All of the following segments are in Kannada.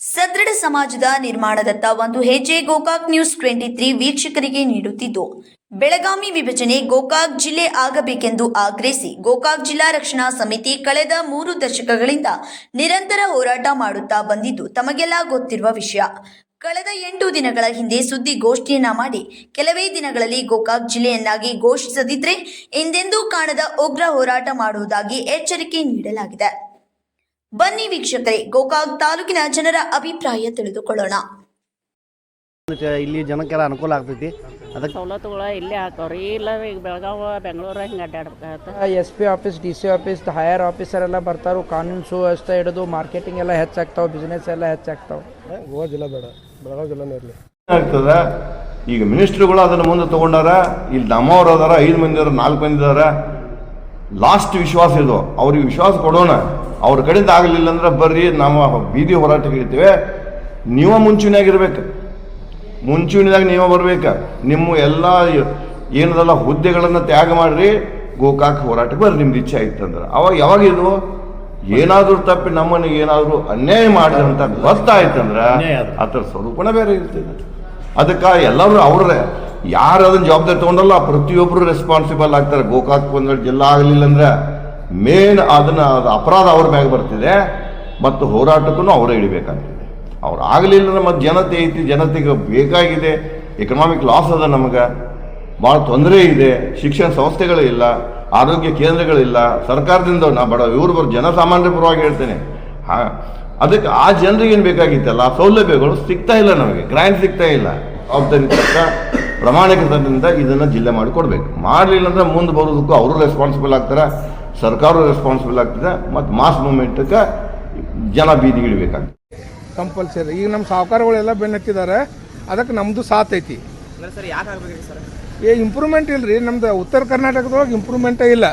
ಸದೃಢ ಸಮಾಜದ ನಿರ್ಮಾಣದತ್ತ ಒಂದು ಹೆಜ್ಜೆ ಗೋಕಾಕ್ ನ್ಯೂಸ್ ಟ್ವೆಂಟಿ ತ್ರೀ ವೀಕ್ಷಕರಿಗೆ ನೀಡುತ್ತಿದ್ದು, ಬೆಳಗಾವಿ ವಿಭಜನೆ ಗೋಕಾಕ್ ಜಿಲ್ಲೆ ಆಗಬೇಕೆಂದು ಆಗ್ರಹಿಸಿ ಗೋಕಾಕ್ ಜಿಲ್ಲಾ ರಕ್ಷಣಾ ಸಮಿತಿ ಕಳೆದ ಮೂರು ದಶಕಗಳಿಂದ ನಿರಂತರ ಹೋರಾಟ ಮಾಡುತ್ತಾ ಬಂದಿದ್ದು ತಮಗೆಲ್ಲ ಗೊತ್ತಿರುವ ವಿಷಯ. ಕಳೆದ ಎಂಟು ದಿನಗಳ ಹಿಂದೆ ಸುದ್ದಿಗೋಷ್ಠಿಯನ್ನ ಮಾಡಿ ಕೆಲವೇ ದಿನಗಳಲ್ಲಿ ಗೋಕಾಕ್ ಜಿಲ್ಲೆಯನ್ನಾಗಿ ಘೋಷಿಸದಿದ್ರೆ ಎಂದೆಂದೂ ಕಾಣದ ಉಗ್ರ ಹೋರಾಟ ಮಾಡುವುದಾಗಿ ಎಚ್ಚರಿಕೆ ನೀಡಲಾಗಿದೆ. ಬನ್ನಿ ವೀಕ್ಷಕರೇ ಗೋಕಾಕ್ ತಾಲೂಕಿನ ಜನರ ಅಭಿಪ್ರಾಯ ತಿಳಿದುಕೊಳ್ಳೋಣ. ಇಲ್ಲಿ ಜನಕ್ಕೆಲ್ಲ ಅನುಕೂಲ ಆಗ್ತೈತಿ. ಅದಕ್ಕೆ ಸವಲತ್ತುಗಳ ಇಲ್ಲೇ ಹಾಕವ್ರಿ ಇಲ್ಲ ಈಗ ಬೆಳಗಾವ ಬೆಂಗಳೂರು ಹಿಂಗೆ ಅಡ್ಡಾಡ್ಬೇಕಾಗತ್ತೆ. S P office D C office higher officer ಎಲ್ಲ ಬರ್ತಾರೋ ಕಾನೂನು ಸುವ್ಯವಸ್ಥೆ ಹಿಡಿದು ಮಾರ್ಕೆಟಿಂಗ್ ಎಲ್ಲ ಹೆಚ್ಚಾಗ್ತಾವೆ ಬಿಸ್ನೆಸ್ ಎಲ್ಲ ಹೆಚ್ಚಾಗ್ತಾವೆ. ಗೋವಾ ಜಿಲ್ಲಾ ಬೇಡ. ಬೆಳಗಾವಿ ಜಿಲ್ಲಾನೇ ಇರಲಿ. ಆಗ್ತದ. ಈಗ ಮಿನಿಸ್ಟ್ರುಗಳು ಅದನ್ನು ಮುಂದೆ ತಗೊಂಡಾರ ಇಲ್ಲಿ ನಮ್ಮವ್ರು ಅದಾರ ಐದು ಮಂದಿ ಅದಾರ ನಾಲ್ಕು ಮಂದಿ ಅದಾರ. ಲಾಸ್ಟ್ ವಿಶ್ವಾಸ ಇದು. ಅವ್ರಿಗೆ ವಿಶ್ವಾಸ ಕೊಡೋಣ. ಅವ್ರ ಕಡೆಯಿಂದ ಆಗಲಿಲ್ಲ ಅಂದ್ರೆ ಬರ್ರಿ ನಾವು ಬೀದಿ ಹೋರಾಟಕ್ಕೆ ಇಳಿತೇವೆ ನೀವ ಮುಂಚೂಣಿಯಾಗಿರ್ಬೇಕು. ಮುಂಚೂಣಿದಾಗ ನೀವ ಬರಬೇಕು. ನಿಮ್ಮ ಎಲ್ಲ ಏನದಲ್ಲ ಹುದ್ದೆಗಳನ್ನು ತ್ಯಾಗ ಮಾಡ್ರಿ ಗೋಕಾಕ್ ಹೋರಾಟಕ್ಕೆ ಬರ್ರಿ ನಿಮ್ದು ಇಚ್ಛೆ ಆಯ್ತಂದ್ರೆ ಅವಾಗ ಯಾವಾಗ ಇದು? ಏನಾದರೂ ತಪ್ಪಿ ನಮ್ಮನಿಗೆ ಏನಾದರೂ ಅನ್ಯಾಯ ಮಾಡಿದಂತ ಗೊತ್ತಾಯ್ತಂದ್ರೆ ಅದರ ಸ್ವರೂಪನೇ ಬೇರೆ ಇರ್ತದೆ. ಅದಕ್ಕೆ ಎಲ್ಲರೂ ಅವ್ರೇ. ಯಾರು ಅದನ್ನು ಜವಾಬ್ದಾರಿ ತಗೊಂಡಲ್ಲ ಪ್ರತಿಯೊಬ್ಬರು ರೆಸ್ಪಾನ್ಸಿಬಲ್ ಆಗ್ತಾರೆ. ಗೋಕಾಕ್ ಒಂದು ಜಿಲ್ಲಾ ಆಗಲಿಲ್ಲ ಅಂದ್ರೆ ಮೇನ್ ಅದನ್ನ ಅದು ಅಪರಾಧ ಅವ್ರ ಮ್ಯಾಗ ಬರ್ತಿದೆ. ಮತ್ತು ಹೋರಾಟಕ್ಕೂ ಅವರೇ ಇಳಿಬೇಕಾಗ್ತದೆ. ಅವ್ರು ಆಗಲಿಲ್ಲ ಮತ್ತು ಜನತೆ ಐತಿ, ಜನತೆಗೆ ಬೇಕಾಗಿದೆ. ಎಕನಾಮಿಕ್ ಲಾಸ್ ಅದ ನಮಗೆ. ಭಾಳ ತೊಂದರೆ ಇದೆ. ಶಿಕ್ಷಣ ಸಂಸ್ಥೆಗಳಿಲ್ಲ ಆರೋಗ್ಯ ಕೇಂದ್ರಗಳಿಲ್ಲ ಸರ್ಕಾರದಿಂದ ನಾ ಬಡ, ಇವ್ರು ಬರೋ ಜನಸಾಮಾನ್ಯರ ಪರವಾಗಿ ಹೇಳ್ತೇನೆ. ಹಾ, ಅದಕ್ಕೆ ಆ ಜನರಿಗೆ ಏನು ಬೇಕಾಗಿತ್ತಲ್ಲ? ಸೌಲಭ್ಯಗಳು ಸಿಗ್ತಾ ಇಲ್ಲ ನಮಗೆ. ಗ್ರ್ಯಾಂಟ್ ಸಿಗ್ತಾ ಇಲ್ಲ. ಜವಾಬ್ದಾರಿ ತಕ್ಕ ಪ್ರಾಮಾಣಿಕತೆಯಿಂದ ಇದನ್ನು ಜಿಲ್ಲೆ ಮಾಡಿ ಕೊಡಬೇಕು. ಮಾಡಲಿಲ್ಲ ಅಂದ್ರೆ ಮುಂದೆ ಬರೋದಕ್ಕೂ ಅವರು ರೆಸ್ಪಾನ್ಸಿಬಲ್ ಆಗ್ತಾರೆ ಸರ್ಕಾರ ರೆಸ್ಪಾನ್ಸಿಬಲ್ ಆಗ್ತದೆ ಮತ್ತು ಮಾಸ್ ಮೂಮೆಂಟ್ಗೆ ಜನ ಬೀದಿಗಿಳಿಬೇಕಾಗ್ತದೆ ಕಂಪಲ್ಸರಿ ಈಗ ನಮ್ಮ ಸಾಹುಕಾರಗಳೆಲ್ಲ ಬೆನ್ನತ್ತಿದ್ದಾರೆ. ಅದಕ್ಕೆ ನಮ್ಮದು ಸಾಥ್ ಐತಿ. ಏ ಇಂಪ್ರೂವ್ಮೆಂಟ್ ರೀ ನಮ್ದು ಉತ್ತರ ಕರ್ನಾಟಕದೊಳಗೆ ಇಂಪ್ರೂವ್ಮೆಂಟೇ ಇಲ್ಲ.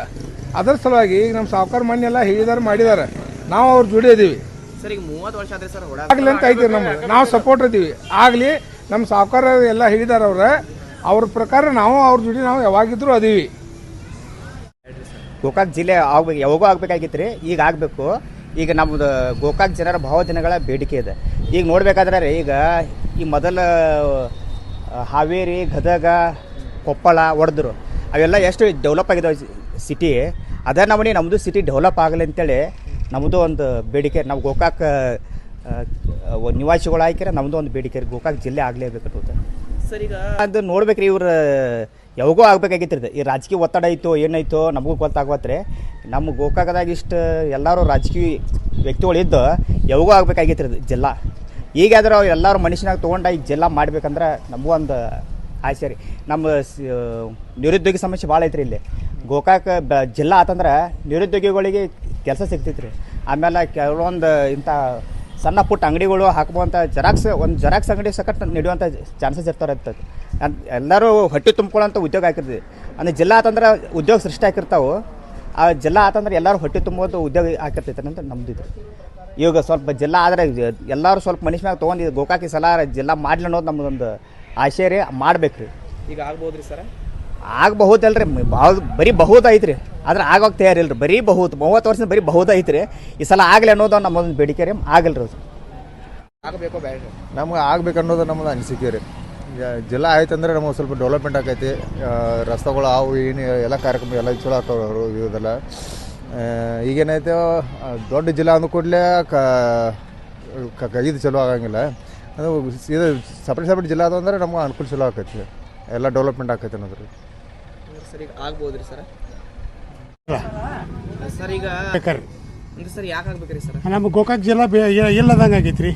ಅದರ ಸಲುವಾಗಿ ಈಗ ನಮ್ಮ ಸಾಹುಕಾರ ಮನೆ ಎಲ್ಲ ಹೇಳಿದಾರೆ ಮಾಡಿದ್ದಾರೆ ನಾವು ಅವ್ರ ಜೋಡಿ ಇದ್ದೀವಿ ಸರ್ ಈಗ ಮೂವತ್ತು ವರ್ಷ ಆದ್ರೆ ಸರ್ ಹೊಡ ಆಗ್ಲಿ ಅಂತ ಐತಿ ನಮ್ಮ ನಾವು ಸಪೋರ್ಟ್ ಇದ್ದೀವಿ. ಆಗಲಿ ನಮ್ಮ ಸಾಹುಕಾರ ಎಲ್ಲ ಹೇಳಿದಾರೆ ಅವ್ರ. ಅವ್ರ ಪ್ರಕಾರ ನಾವು ಅವ್ರ ಜೋಡಿ ನಾವು ಯಾವಾಗಿದ್ರು ಅದೀವಿ. ಗೋಕಾಕ್ ಜಿಲ್ಲೆ ಆಗ್ಬೇಕು ಯಾವಾಗೂ ಆಗ್ಬೇಕಾಗಿತ್ತು ರೀ ಈಗ ಆಗಬೇಕು. ಈಗ ನಮ್ಮದು ಗೋಕಾಕ್ ಜನರ ಭಾವದಿನಗಳ ಬೇಡಿಕೆ ಇದೆ. ಈಗ ನೋಡ್ಬೇಕಾದ್ರೆ ರೀ ಈಗ ಈ ಮೊದಲ ಹಾವೇರಿ ಗದಗ ಕೊಪ್ಪಳ ಒಡೆದ್ರು. ಅವೆಲ್ಲ ಎಷ್ಟು ಡೆವಲಪ್ ಆಗಿದೆ ಸಿಟಿ ಅದೇ ನಮ್ಮನೆ ನಮ್ಮದು ಸಿಟಿ ಡೆವಲಪ್ ಆಗಲಿ ಅಂತೇಳಿ ನಮ್ಮದು ಒಂದು ಬೇಡಿಕೆ. ನಾವು ಗೋಕಾಕ್ ಆ, ಆ, ನಿವಾಸಿಗಳು ಆಯ್ಕೆ ನಮ್ಮದು ಒಂದು ಬೇಡಿಕೆ ಗೋಕಾಕ್ ಜಿಲ್ಲೆ ಆಗಲೇಬೇಕು ಅನ್ನೋದು ಸರ್ ಈಗ ಅದು ನೋಡ್ಬೇಕ್ರಿ ಇವ್ರ, ಯಾವಾಗೂ ಆಗ್ಬೇಕಾಗಿತ್ತು ಈ ರಾಜಕೀಯ ಒತ್ತಡ ಐತೋ ಏನಾಯ್ತೋ, ನಮಗೂ ಗೊತ್ತಾಗತ್ರಿ ನಮ್ಮ ಗೋಕಾಕದಾಗ ಇಷ್ಟು ಎಲ್ಲರೂ ರಾಜಕೀಯ ವ್ಯಕ್ತಿಗಳು ಇದ್ದು, ಯಾವಾಗೂ ಆಗ್ಬೇಕಾಗಿತ್ತು ಜಿಲ್ಲಾ. ಈಗಾದ್ರೆ ಅವ್ರು ಎಲ್ಲರೂ ಮನುಷ್ಯನಾಗ ತೊಗೊಂಡು ಈ ಜಿಲ್ಲಾ ಮಾಡ್ಬೇಕಂದ್ರೆ ನಮಗೂ ಒಂದು ಆಸೆ ರೀ. ನಮ್ಮ ನಿರುದ್ಯೋಗಿ ಸಮಸ್ಯೆ ಭಾಳ ಐತ್ರಿ ಇಲ್ಲಿ. ಗೋಕಾಕ ಬ, ಜಿಲ್ಲಾ ಆತಂದ್ರೆ ನಿರುದ್ಯೋಗಿಗಳಿಗೆ ಕೆಲಸ ಸಿಗ್ತೈತೆ ರೀ ಆಮೇಲೆ ಕೆಲವೊಂದು ಇಂಥ ಸಣ್ಣ ಪುಟ್ಟ ಅಂಗಡಿಗಳು ಹಾಕುವಂಥ ಜೆರಾಕ್ಸ್ ಒಂದು ಜೆರಾಕ್ಸ್ ಅಂಗಡಿ ಸಕಟ್ ನೀಡುವಂಥ ಚಾನ್ಸಸ್ ಇರ್ತಾರೆ ಅಂತ ಎಲ್ಲರೂ ಹೊಟ್ಟೆ ತುಂಬ್ಕೊಳ್ಳೋಂಥ ಉದ್ಯೋಗ ಹಾಕಿರ್ತೀವಿ. ಅಂದರೆ ಜಿಲ್ಲಾ ಆತಂದ್ರೆ ಉದ್ಯೋಗ ಸೃಷ್ಟಿ ಹಾಕಿರ್ತಾವೆ ಆ ಜಿಲ್ಲಾ ಆತಂದ್ರೆ ಎಲ್ಲರೂ ಹೊಟ್ಟೆ ತುಂಬೋದು ಉದ್ಯೋಗ ಹಾಕಿರ್ತೈತೆ ಅಂತ ನಮ್ದು ಇದು. ಇವಾಗ ಸ್ವಲ್ಪ ಜಿಲ್ಲಾ ಆದರೆ ಎಲ್ಲರೂ ಸ್ವಲ್ಪ ಮನುಷ್ಯ ಮ್ಯಾಗ ತೊಗೊಂಡು ಗೋಕಾಕಿ ಸಲ ಜಿಲ್ಲಾ ಮಾಡ್ಲಿ ಅನ್ನೋದು ನಮ್ಮದೊಂದು ಆಶಯ ರೀ ಮಾಡ್ಬೇಕು ರೀ ಈಗ ರೀ ಸರ್? ಆಗಬಹುದಲ್ರಿ ಭಾಳ ಬರೀ ಬಹುದ ಐತ್ರಿ. ಆದ್ರೆ ಆಗೋಕೆ ರೀ ಬರೀ ಬಹುತ್ ಮೂವತ್ತು ವರ್ಷದ ಬರೀ ಬಹುದ ಐತ್ರಿ. ಈ ಸಲ ಆಗಲಿ ಅನ್ನೋದು ನಮ್ಮದೊಂದು ಬೇಡಿಕೆ ರೀ. ಆಗಲ್ರಿ ಅದು. ಆಗಬೇಕು ಬೇಡ ನಮ್ಗೆ ಆಗ್ಬೇಕು ಅನ್ನೋದು ನಮ್ಮದು ಅನಿಸಿಕೆ ರೀ. ಈಗ ಜಿಲ್ಲಾ ಆಯ್ತಂದ್ರೆ ನಮಗೆ ಸ್ವಲ್ಪ ಡೆವಲಪ್ಮೆಂಟ್ ಆಕೈತಿ. ಆ, ರಸ್ತೆಗಳು ಅವು ಏನು ಎಲ್ಲ ಕಾರ್ಯಕ್ರಮ ಎಲ್ಲ ಚಲೋ ಆಗ್ತಾವೆ ಅವರು ಇದೆಲ್ಲ ಈಗೇನೈತೆ ದೊಡ್ಡ ಜಿಲ್ಲಾ ಅಂದ ಕೂಡಲೇ ಕ ಕ- ಇದು ಚಲೋ ಆಗಂಗಿಲ್ಲ. ಅದು ಇದು ಸಪ್ರೇಟ್ ಸಪ್ರೇಟ್ ಜಿಲ್ಲಾ ಅದು ಅಂದ್ರೆ ನಮ್ಗೆ ಅನುಕೂಲ ಚಲೋ ಆಕೈತಿ. ಎಲ್ಲ ಡೆವಲಪ್ಮೆಂಟ್ ಆಕೈತಿ ಅನ್ನೋದ್ರಿ ರೀ ಸರ್ ಈಗ ಆಗ್ಬೋದ್ರಿ ಸರ್? ಸರ್ ಈಗ ಅಂದ್ರೆ ಸರ್ ಯಾಕೆ ಆಗ್ಬೇಕ್ರಿ ಸರ್? ನಮ್ಮ ಗೋಕಾಕ್ ಜಿಲ್ಲಾ ಬೆ- ಇ- ಇಲ್ಲದಂಗೆ ಆಗೈತೆ ರೀ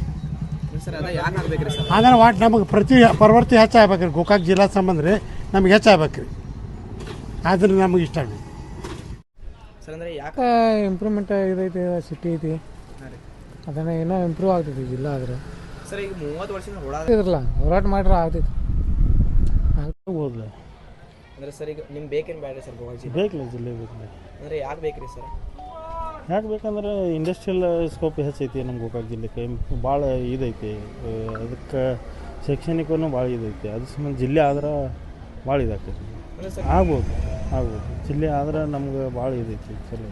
ಸರ್ ಅದ ಯಾಕೆ ಆಗ್ಬೇಕ್ರಿ ಸರ್? ಅಂದ್ರೆ ವಾಟ್ ನಮಗೆ ಪ್ರತಿ ಪ್ರವೃತ್ತಿ ಹೆಚ್ಚಾಗ್ಬೇಕು ರೀ ಗೋಕಾಕ್ ಜಿಲ್ಲಾ ಸಂಬಂಧ ರೀ ನಮ್ಗೆ ಹೆಚ್ಚಾಗ್ಬೇಕು ರೀ ಆದ್ರೆ ನಮಗೆ ಇಷ್ಟ ಆಗಿ ಸರ್ ಅಂದ್ರೆ ಯಾಕೆ ಇಂಪ್ರೂವ್ಮೆಂಟ್ ಇದೈತಿ ಸಿಟಿ ಐತಿ. ಅದನ್ನ ಏನೋ ಇಂಪ್ರೂವ್ ಆಗ್ತೈತಿ ಜಿಲ್ಲಾ ಆದ್ರೆ. ಸರ್ ಈಗ ಮೂವತ್ತು ವರ್ಷದಿಂದ ಹೊಡ ಇದ್ರಲ್ಲ ಹೋರಾಟ ಮಾಡ್ರೆ ಆಗ್ತೈತಿ. ಹೋಗ್ಲ ಅಂದ್ರೆ ಸರ್ ಈಗ ನಿಮ್ಗೆ ಬೇಕೇನು ಬೇಡ ಸರ್ ಗೋವಾಜಿ ಜಿಲ್ಲೆ ಬೇಕಿಲ್ಲ ಜಿಲ್ಲೆ ಬೇಕಿಲ್ಲ ಅಂದ್ರೆ ಯಾಕೆ ಬೇಕ್ರಿ ಸರ್? ಯಾಕೆ ಬೇಕಂದ್ರೆ ಇಂಡಸ್ಟ್ರಿಯಲ್ ಸ್ಕೋಪ್ ಹೆಚ್ಚೈತಿ ನಮ್ಮ ಗೋಕಾಕ್ ಜಿಲ್ಲೆಗೆ ಭಾಳ ಇದೈತಿ. ಅದಕ್ಕೆ ಶೈಕ್ಷಣಿಕವೂ ಭಾಳ ಇದೈತಿ. ಅದು ಸಂಬಂಧ ಜಿಲ್ಲೆ ಆದ್ರೆ ಭಾಳ ಇದಾಗ್ತೈತಿ. ಆಗ್ಬೋದು ಆಗ್ಬೋದು. ಜಿಲ್ಲೆ ಆದ್ರೆ ನಮ್ಗೆ ಭಾಳ ಇದೈತಿ. ಚಲೋ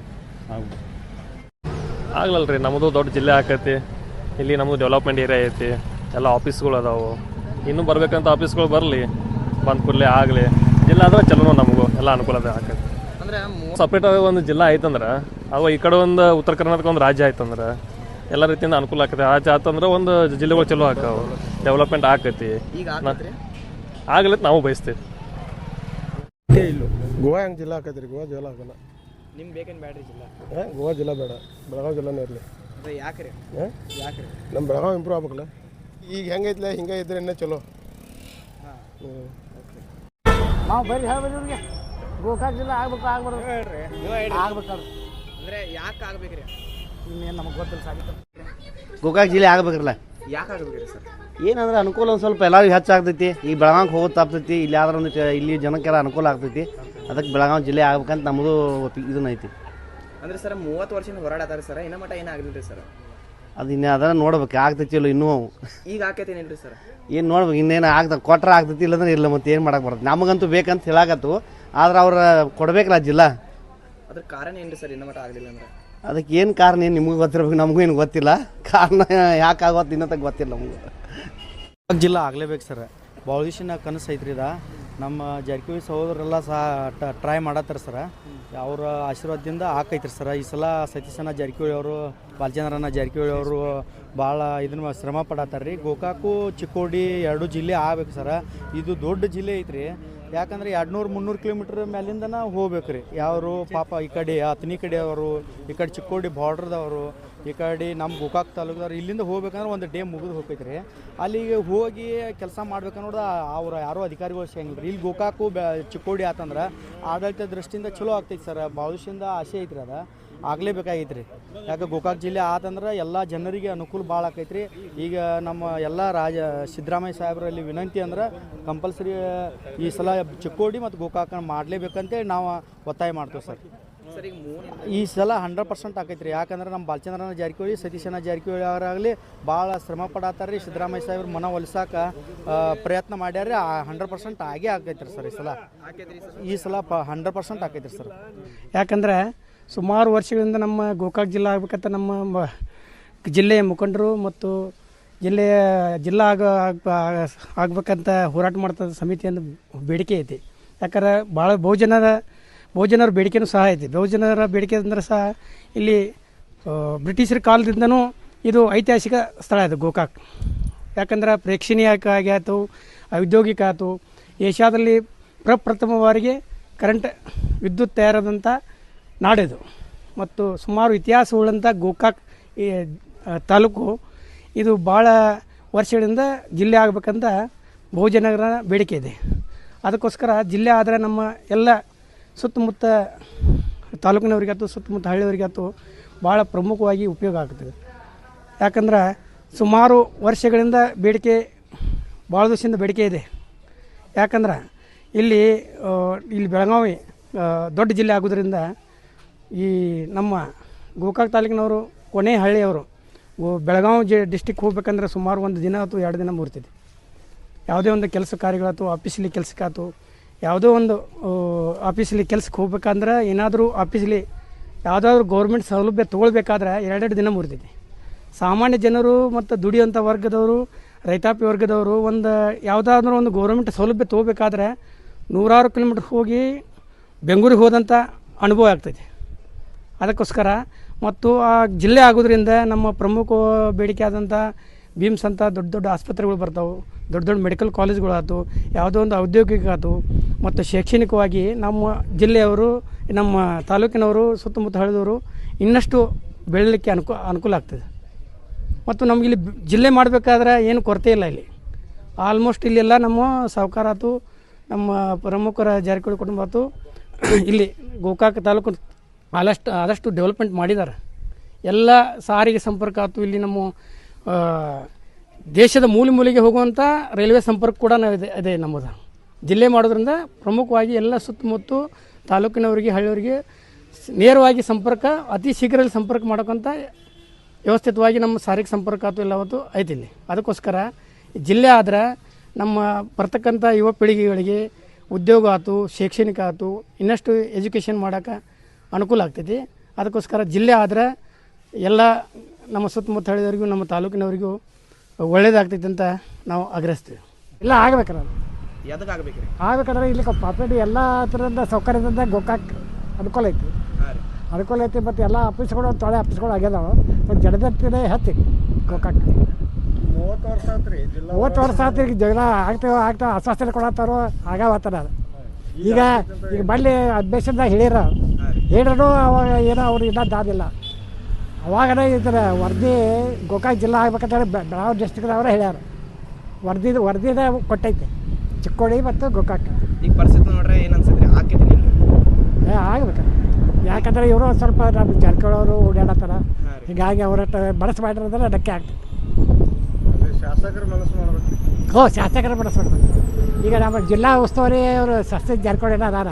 ಆಗ್ಬೋದು. ಆಗ್ಲಲ್ರಿ ನಮ್ಮದು ದೊಡ್ಡ ಜಿಲ್ಲೆ ಆಕೈತಿ. ಇಲ್ಲಿ ನಮ್ಮದು ಡೆವಲಪ್ಮೆಂಟ್ ಏರಿಯಾ ಐತಿ. ಎಲ್ಲ ಆಫೀಸ್ಗಳು ಅದಾವು. ಇನ್ನೂ ಬರ್ಬೇಕಂತ ಆಫೀಸ್ಗಳು ಬರಲಿ. ಬಂದ ಕೂಡಲೇ ಆಗಲಿ. ಜಿಲ್ಲಾ ಆದ್ರೆ ಚಲೋ ನಮಗೂ ಎಲ್ಲ ಅನುಕೂಲ ಅದ ಆಕೈತಿ ಅಂದ್ರೆ ಸಪ್ರೇಟ್ ಆಗಿ ಒಂದು ಜಿಲ್ಲಾ ಆಯ್ತಂದ್ರೆ ಅವ ಈ ಕಡೆ ಒಂದು ಉತ್ತರ ಕರ್ನಾಟಕ ಒಂದು ರಾಜ್ಯ ಆಯ್ತಂದ್ರೆ ಎಲ್ಲ ರೀತಿಯಿಂದ ಅನುಕೂಲ ಆಕೈತಿ ಜಾತ ಆತಂದ್ರೆ ಒಂದು ಜಿಲ್ಲೆಗಳು ಚಲೋ ಆಕಾವು ಡೆವಲಪ್ಮೆಂಟ್ ಆಕೈತಿ ಆಗ್ಲತ್ ನಾವು ಬಯಸ್ತೇವೆ. ಗೋವಾ ಹೆಂಗ್ ಜಿಲ್ಲಾ ಆಕೈತಿ ರೀ ಗೋವಾ ಜಿಲ್ಲಾ ಆಗಲ್ಲ. ನಿಮ್ಗೆ ಬೇಕೇನ್ ಬ್ಯಾಡ್ರಿ ಜಿಲ್ಲಾ? ಗೋವಾ ಜಿಲ್ಲಾ ಬೇಡ. ಬೆಳಗಾವಿ ಜಿಲ್ಲಾನೇ ಇರಲಿ. ಅಂದ್ರೆ ಯಾಕ್ರಿ? ಯಾಕ್ರಿ? ನಮ್ಮ ಬೆಳಗಾವಿ ಇಂಪ್ರೂವ್ ಆಗ್ಬೇಕಲ್ಲ. ಈಗ ಹೆಂಗೈತ್ಲೆ ಹಿಂಗ ಇದ್ರೆ ಇನ್ನೂ ಚಲೋ. ನಾವು ಬರೀ ಹೇಳ್ಬೇಡಿ ಗೋಕಾಕ್ ಜಿಲ್ಲೆ ಆಗ್ಬೇಕು ಆಗ್ಬಾರ್ದು. ಹೇಳ್ರಿ ನೀವು ಹೇಳ್ರಿ. ಆಗ್ಬೇಕಲ್ಲ ಅಂದ್ರೆ ಯಾಕೆ ಆಗ್ಬೇಕ್ರಿ? ಇನ್ನೇನು ನಮಗೆ ಗೊತ್ತಿಲ್ಲ ಸಾಧ್ಯ ಗೋಕಾಕ್ ಜಿಲ್ಲೆ ಆಗ್ಬೇಕಲ್ಲ ಯಾಕೆ ಆಗ್ಬೇಕ್ರಿ ಸರ್? ಏನಂದ್ರೆ ಅನುಕೂಲ ಒಂದು ಸ್ವಲ್ಪ ಎಲ್ಲರಿಗೂ ಹೆಚ್ಚಾಗ್ತೈತಿ. ಈ ಬೆಳಗಾವಿಗೆ ಹೋಗೋದು ತಪ್ತೈತಿ ಇಲ್ಲಿ ಆದ್ರೆ ಒಂದು ಚ- ಇಲ್ಲಿ ಜನಕ್ಕೆಲ್ಲ ಅನುಕೂಲ ಆಗ್ತೈತಿ. ಅದಕ್ಕೆ ಬೆಳಗಾವಿ ಜಿಲ್ಲೆ ಆಗ್ಬೇಕಂತ ನಮ್ಮದು ಇದನ್ನ ಐತಿ. ಅಂದ್ರೆ ಸರ್ ಮೂವತ್ತು ವರ್ಷದಿಂದ ಹೋರಾಡತಾರೆ ಸರ್. ಇನ್ನ ಮಟ್ಟ ಏನು ಆಗಲಿಲ್ಲ ಸರ್? ಅದು ಇನ್ನೇ ಅದನ್ನ ನೋಡ್ಬೇಕು. ಆಗ್ತೈತಿ ಇಲ್ಲ ಇನ್ನೂ ಈಗ ಆಕೈತೇನೇನ್ರಿ ಸರ್? ಏನು ನೋಡ್ಬೇಕು ಇನ್ನೇನು ಆಗ್ತದೆ ಕೊಟ್ರೆ ಆಗ್ತೈತಿ ಇಲ್ಲಂದ್ರೆ ಇಲ್ಲ ಮತ್ತೆ ಏನು ಮಾಡಕ್ಕೆ ಬರುತ್ತೆ. ನಮಗಂತೂ ಬೇಕಂತ ಹೇಳಾಕತ್ತು. ಆದ್ರೆ ಅವ್ರು ಕೊಡ್ಬೇಕಲ್ಲ ಜಿಲ್ಲಾ. ಅದ್ರ ಕಾರಣ ಏನ್ರಿ ಸರ್? ಇನ್ನ ಮಟ್ಟ ಆಗಲಿಲ್ಲ ಅಂದ್ರೆ? ಅದಕ್ಕೆ ಏನು ಕಾರಣ ಏನು ನಿಮಗೂ ಗೊತ್ತಿರ್ಬೇಕು ನಮಗೂ ಏನು ಗೊತ್ತಿಲ್ಲ. ಕಾರಣ ಯಾಕೆ ಆಗೋದು ಇನ್ನೂ ಗೊತ್ತಿಲ್ಲ ನಮಗೂ. ಜಿಲ್ಲಾ ಆಗಲೇಬೇಕು ಸರ್. ಭಾಳ ದಿವಸ ಕನಸು ಐತ್ರಿ ಇದ. ನಮ್ಮ ಜಾರಕಿಹೊಳಿ ಸಹೋದರೆಲ್ಲ ಸಹ ಟ್ರೈ ಮಾಡತ್ತಾರ ಸರ. ಅವರ ಆಶೀರ್ವಾದದಿಂದ ಆಕೈತ್ರಿ ಸರ. ಈ ಸಲ ಸತೀಶನ ಜಾರಕಿಹೊಳಿ ಅವರು ಬಾಲಚಂದ್ರನ ಜಾರಕಿಹೊಳಿ ಅವರು ಭಾಳ ಇದನ್ನ ಶ್ರಮ ಪಡತ್ತಾರ ರೀ ಗೋಕಾಕು, ಚಿಕ್ಕೋಡಿ ಎರಡು ಜಿಲ್ಲೆ ಆಗ್ಬೇಕು ಸರ. ಇದು ದೊಡ್ಡ ಜಿಲ್ಲೆ ಐತ್ರಿ. ಯಾಕಂದ್ರೆ ಎರಡು ನೂರು ಮುನ್ನೂರು ಕಿಲೋಮೀಟ್ರ್ ಮೇಲಿಂದನ ಹೋಗ್ಬೇಕು ರೀ ಯಾವರು ಪಾಪ ಈ ಕಡೆ ಅತ್ನಿ ಕಡೆ ಅವರು ಈ ಕಡೆ ಚಿಕ್ಕೋಡಿ ಬಾರ್ಡ್ರದವರು ಈ ಕಡೆ ನಮ್ಮ ಗೋಕಾಕ್ ತಾಲೂಕದವ್ರು ಇಲ್ಲಿಂದ ಹೋಗ್ಬೇಕಂದ್ರೆ ಒಂದು ಡೇ ಮುಗಿದು ಹೋಗ್ತೈತ್ರಿ. ಅಲ್ಲಿಗೆ ಹೋಗಿ ಕೆಲಸ ಮಾಡ್ಬೇಕನ್ನೋದು ಅವ್ರು ಯಾರೋ ಅಧಿಕಾರಿಗಳು ಸಿಗಂಗಿಲ್ಲ ರೀ ಇಲ್ಲಿ ಗೋಕಾಕು ಬೆ ಚಿಕ್ಕೋಡಿ ಆತಂದ್ರೆ ಆಡಳಿತ ದೃಷ್ಟಿಯಿಂದ ಚಲೋ ಆಗ್ತೈತಿ ಸರ್. ಭವಿಷ್ಯದಿಂದ ಆಸೆ ಐತ್ರಿ ಅದ. ಆಗಲೇಬೇಕಾಗೈತೆ ರೀ ಯಾಕೆ ಗೋಕಾಕ್ ಜಿಲ್ಲೆ ಆತಂದ್ರೆ ಎಲ್ಲ ಜನರಿಗೆ ಅನುಕೂಲ ಭಾಳ ಆಕೈತ್ರಿ. ಈಗ ನಮ್ಮ ಎಲ್ಲ ರಾಜ ಸಿದ್ದರಾಮಯ್ಯ ಸಾಹೇಬರಲ್ಲಿ ವಿನಂತಿ ಅಂದ್ರೆ ಕಂಪಲ್ಸರಿ ಈ ಸಲ ಚಿಕ್ಕೋಡಿ ಮತ್ತು ಗೋಕಾಕ ಮಾಡಲೇಬೇಕಂತೇಳಿ ನಾವು ಒತ್ತಾಯ ಮಾಡ್ತೇವೆ ಸರ್. ಈ ಸಲ ಹಂಡ್ರೆಡ್ ಪರ್ಸೆಂಟ್ ಆಕೈತ್ರಿ. ಯಾಕಂದ್ರೆ ನಮ್ಮ ಬಾಲಚಂದ್ರನ ಜಾರಕಿಹೊಳಿ ಸತೀಶನ ಜಾರಕಿಹೊಳಿ ಅವರಾಗಲಿ ಭಾಳ ಶ್ರಮ ಪಡತ್ತಾರ ರೀ ಸಿದ್ದರಾಮಯ್ಯ ಸಾಹೇಬ್ರ ಮನ ಒಲಿಸಾಕ ಪ್ರಯತ್ನ ಮಾಡ್ಯಾರ ಹಂಡ್ರೆಡ್ ಪರ್ಸೆಂಟ್ ಆಗೇ ಆಗೈತ್ರಿ ಸರ್ ಈ ಸಲ. ಈ ಸಲ ಪ ಹಂಡ್ರೆಡ್ ಪರ್ಸೆಂಟ್ ಆಕೈತ್ರಿ ಸರ್. ಯಾಕಂದ್ರೆ ಸುಮಾರು ವರ್ಷಗಳಿಂದ ನಮ್ಮ ಗೋಕಾಕ್ ಜಿಲ್ಲಾ ಆಗ್ಬೇಕಂತ ನಮ್ಮ ಮ- ಜಿಲ್ಲೆಯ ಮುಖಂಡರು ಮತ್ತು ಜಿಲ್ಲೆಯ ಜಿಲ್ಲಾ ಆಗ ಆಗ- ಆಗ್ಬೇಕಂತ ಹೋರಾಟ ಮಾಡ್ತದ ಸಮಿತಿಯಿಂದ ಬೇಡಿಕೆ ಐತಿ. ಯಾಕಂದ್ರೆ ಭಾಳ ಬಹುಜನರ ಬಹುಜನರ ಬೇಡಿಕೆನೂ ಸಹ ಇದೆ. ಬಹುಜನರ ಬೇಡಿಕೆ ಅಂದ್ರೆ ಸಹ ಇಲ್ಲಿ ಬ್ರಿಟಿಷರ ಕಾಲದಿಂದನೂ ಇದು ಐತಿಹಾಸಿಕ ಸ್ಥಳ ಇದು ಗೋಕಾಕ್. ಯಾಕಂದ್ರೆ ಪ್ರೇಕ್ಷಣೀಯವಾಗಿ ಆಯಿತು, ಔದ್ಯೋಗಿಕ ಆಯಿತು, ಏಷ್ಯಾದಲ್ಲಿ ಪ್ರಪ್ರಥಮ ಬಾರಿಗೆ ಕರೆಂಟ್ ವಿದ್ಯುತ್ ತಯಾರಾದಂಥ ನಾಡಿದು. ಮತ್ತು ಸುಮಾರು ಇತಿಹಾಸ ಉಳ್ಳಂಥ ಗೋಕಾಕ್, ಈ ತಾಲೂಕು ಇದು ಭಾಳ ವರ್ಷಗಳಿಂದ ಜಿಲ್ಲೆ ಆಗಬೇಕಂತ ಬಹುಜನರ ಬೇಡಿಕೆ ಇದೆ. ಅದಕ್ಕೋಸ್ಕರ ಜಿಲ್ಲೆ ಆದರೆ ನಮ್ಮ ಎಲ್ಲ ಸುತ್ತಮುತ್ತ ತಾಲೂಕಿನವರಿಗಾಯ್ತು, ಸುತ್ತಮುತ್ತ ಹಳ್ಳಿಯವರಿಗಾಯ್ತು ಭಾಳ ಪ್ರಮುಖವಾಗಿ ಉಪಯೋಗ ಆಗ್ತದೆ. ಯಾಕಂದ್ರೆ ಸುಮಾರು ವರ್ಷಗಳಿಂದ ಬೇಡಿಕೆ, ಭಾಳ ದಿವಸದಿಂದ ಬೇಡಿಕೆ ಇದೆ. ಯಾಕಂದ್ರೆ ಇಲ್ಲಿ ಇಲ್ಲಿ ಬೆಳಗಾವಿ ದೊಡ್ಡ ಜಿಲ್ಲೆ ಆಗೋದ್ರಿಂದ ಈ ನಮ್ಮ ಗೋಕಾಕ್ ತಾಲೂಕಿನವರು, ಕೊನೆ ಹಳ್ಳಿಯವರು ಬೆಳಗಾವಿ ಜಿ, ಡಿಸ್ಟಿಕ್ ಹೋಗ್ಬೇಕಂದ್ರೆ ಸುಮಾರು ಒಂದು ದಿನ ಅಥವಾ ಎರಡು ದಿನ ಮೂರ್ತಿದೆ. ಯಾವುದೇ ಒಂದು ಕೆಲಸ ಕಾರ್ಯಗಳಾಯ್ತು ಆಫೀಸಲ್ಲಿ ಕೆಲಸಕ್ಕಾಯ್ತು ಯಾವುದೋ ಒಂದು ಆಫೀಸಲ್ಲಿ ಕೆಲ್ಸಕ್ಕೆ ಹೋಗ್ಬೇಕಂದ್ರೆ ಏನಾದರೂ ಆಫೀಸಲ್ಲಿ ಯಾವುದಾದ್ರೂ ಗೌರ್ಮೆಂಟ್ ಸೌಲಭ್ಯ ತೊಗೊಳ್ಬೇಕಾದ್ರೆ ಎರಡೆರಡು ದಿನ ಮುರಿದಿದೆ. ಸಾಮಾನ್ಯ ಜನರು ಮತ್ತು ದುಡಿಯುವಂಥ ವರ್ಗದವರು, ರೈತಾಪಿ ವರ್ಗದವರು ಒಂದು ಯಾವುದಾದ್ರೂ ಒಂದು ಗೌರ್ಮೆಂಟ್ ಸೌಲಭ್ಯ ತೊಗೋಬೇಕಾದ್ರೆ ನೂರಾರು ಕಿಲೋಮೀಟ್ರ್ ಹೋಗಿ ಬೆಂಗಳೂರಿಗೆ ಹೋದಂಥ ಅನುಭವ ಆಗ್ತೈತಿ ಅದಕ್ಕೋಸ್ಕರ ಮತ್ತು ಆ ಜಿಲ್ಲೆ ಆಗೋದ್ರಿಂದ ನಮ್ಮ ಪ್ರಮುಖ ಬೇಡಿಕೆ ಆದಂಥ ಬೀಮ್ಸ್ ಅಂತ ದೊಡ್ಡ ದೊಡ್ಡ ಆಸ್ಪತ್ರೆಗಳು ಬರ್ತಾವೆ. ದೊಡ್ಡ ದೊಡ್ಡ ಮೆಡಿಕಲ್ ಕಾಲೇಜ್ಗಳಾಯ್ತು ಯಾವುದೋ ಒಂದು ಔದ್ಯೋಗಿಕ ಆಯ್ತು ಮತ್ತು ಶೈಕ್ಷಣಿಕವಾಗಿ ನಮ್ಮ ಜಿಲ್ಲೆಯವರು, ನಮ್ಮ ತಾಲೂಕಿನವರು, ಸುತ್ತಮುತ್ತ ಹಳ್ಳಿದವರು ಇನ್ನಷ್ಟು ಬೆಳಲಿಕ್ಕೆ ಅನುಕೂ, ಅನುಕೂಲ ಆಗ್ತದೆ. ಮತ್ತು ನಮಗಿಲ್ಲಿ ಜಿಲ್ಲೆ ಮಾಡಬೇಕಾದ್ರೆ ಏನು ಕೊರತೆ ಇಲ್ಲ ಇಲ್ಲಿ. ಆಲ್ಮೋಸ್ಟ್ ಇಲ್ಲೆಲ್ಲ ನಮ್ಮ ಸಾಹುಕಾರ ಆಯ್ತು ನಮ್ಮ ಪ್ರಮುಖರ ಜಾರಕಿಹೊಳಿ ಕುಟುಂಬ ಆಯ್ತು ಇಲ್ಲಿ ಗೋಕಾಕ ತಾಲೂಕು ಆದಷ್ಟು ಆದಷ್ಟು ಡೆವಲಪ್ಮೆಂಟ್ ಮಾಡಿದ್ದಾರೆ. ಎಲ್ಲ ಸಾರಿಗೆ ಸಂಪರ್ಕ ಆಯ್ತು ಇಲ್ಲಿ ನಮ್ಮ ದೇಶದ ಮೂಲೆ ಮೂಲೆಗೆ ಹೋಗುವಂಥ ರೈಲ್ವೆ ಸಂಪರ್ಕ ಕೂಡ ನಾವು ಇದೆ, ಅದೇ ನಮ್ಮದು. ಜಿಲ್ಲೆ ಮಾಡೋದ್ರಿಂದ ಪ್ರಮುಖವಾಗಿ ಎಲ್ಲ ಸುತ್ತಮುತ್ತ ತಾಲೂಕಿನವರಿಗೆ, ಹಳ್ಳಿಯವರಿಗೆ ನೇರವಾಗಿ ಸಂಪರ್ಕ, ಅತಿ ಶೀಘ್ರದಲ್ಲಿ ಸಂಪರ್ಕ ಮಾಡೋಕ್ಕಂಥ ವ್ಯವಸ್ಥಿತವಾಗಿ ನಮ್ಮ ಸಾರಿಗೆ ಸಂಪರ್ಕ ಆಯ್ತು ಎಲ್ಲ ಅವತ್ತು ಐತಿಲ್ಲಿ ಅದಕ್ಕೋಸ್ಕರ ಜಿಲ್ಲೆ ಆದ್ರೆ ನಮ್ಮ ಬರ್ತಕ್ಕಂಥ ಯುವ ಪೀಳಿಗೆಗಳಿಗೆ ಉದ್ಯೋಗ ಆಯ್ತು ಶೈಕ್ಷಣಿಕ ಆಯ್ತು ಇನ್ನಷ್ಟು ಎಜುಕೇಷನ್ ಮಾಡೋಕೆ ಅನುಕೂಲ ಆಗ್ತೈತಿ. ಅದಕ್ಕೋಸ್ಕರ ಜಿಲ್ಲೆ ಆದ್ರೆ ಎಲ್ಲ ನಮ್ಮ ಸುತ್ತಮುತ್ತ ಹಳ್ಳಿಯವರಿಗೂ, ನಮ್ಮ ತಾಲೂಕಿನವರಿಗೂ ಒಳ್ಳೇದಾಗ್ತೈತೆ ಅಂತ ನಾವು ಆಗ್ರಹಿಸ್ತೀವಿ. ಇಲ್ಲ ಆಗ್ಬೇಕಾರ ಎದಕ್ಕೆ ಆಗ್ಬೇಕ್ರಿ? ಆಗ್ಬೇಕಾದ್ರೆ ಇಲ್ಲಿ ಪಾಪೇಟ್ ಎಲ್ಲ ಥರದ ಸೌಕರ್ಯದಿಂದ ಗೋಕಾಕ್ ಅನುಕೂಲ ಐತಿ. ಅನುಕೂಲ ಐತಿ ಮತ್ತು ಎಲ್ಲ ಆಫೀಸ್ಗಳು ತೊಳೆ ಆಫೀಸ್ಗಳು ಆಗ್ಯದವು. ಮತ್ತು ಜಡದತ್ತಿದೆ ಹತ್ತಿ ಗೋಕಾಕ್. ಮೂವತ್ತು ವರ್ಷ ಆತ್ರಿ ಮೂವತ್ತು ವರ್ಷ ಆತ್ರಿ ಈಗ ಜಗಳ ಆಗ್ತೇವೆ ಆಗ್ತಾವ ಅಸ್ವಸ್ಥತೆ ಕೊಡತ್ತಾರೋ ಆಗಾವತ್ತಾರ ಈಗ ಈಗ ಬಳ್ಳಿ ಅಧ್ಯಕ್ಷದಾಗ ಹೇಳಿರ ಹೇಳಿದ್ರು ಅವಾಗ ಏನೋ ಅವ್ರು ಇಲ್ಲ ದಾದಿಲ್ಲ. ಅವಾಗನೇ ಇದ್ರೆ ವರದಿ ಗೋಕಾಕ್ ಜಿಲ್ಲಾ ಆಗ್ಬೇಕಂತೇಳಿ ಬೆಳಗಾವಿ ಡಿಸ್ಟ್ರಿಕ್ದವ್ರೆ ಹೇಳ್ಯಾರ. ವರದಿ ವರದಿದ ಕೊಟ್ಟೈತೆ. ಚಿಕ್ಕೋಳಿ ಮತ್ತು ಗೋಕಾಕ್. ಈಗ ಪರಿಸ್ಥಿತಿ ನೋಡ್ರೆ ಏನು ಅನ್ಸುತ್ತೆ ಹಾಕಿದ್ದೀನಿ ಏ ಆಗ್ಬೇಕು. ಯಾಕಂದ್ರೆ ಇವರು ಸ್ವಲ್ಪ ನಮ್ಮ ಜಾರಕಿಹೊಳಿ ಓಡಾಡತ್ತಾರ. ಹೀಗಾಗಿ ಅವ್ರ ಮನಸ್ಸು ಮಾಡಿರೋದ್ರೆ ಧಕ್ಕೆ ಆಗ್ತೈತೆ ಶಾಸಕರ ಮನಸ್ಸು ಮಾಡ್ಬೇಕು. ಹೋ ಶಾಸಕರ ಮನಸ್ಸು ಈಗ ನಮ್ಮ ಜಿಲ್ಲಾ ಉಸ್ತುವಾರಿ ಅವರು ಸಸ್ಯ ಜಾರಕಿಹೊಳಿ ಅದಾರ.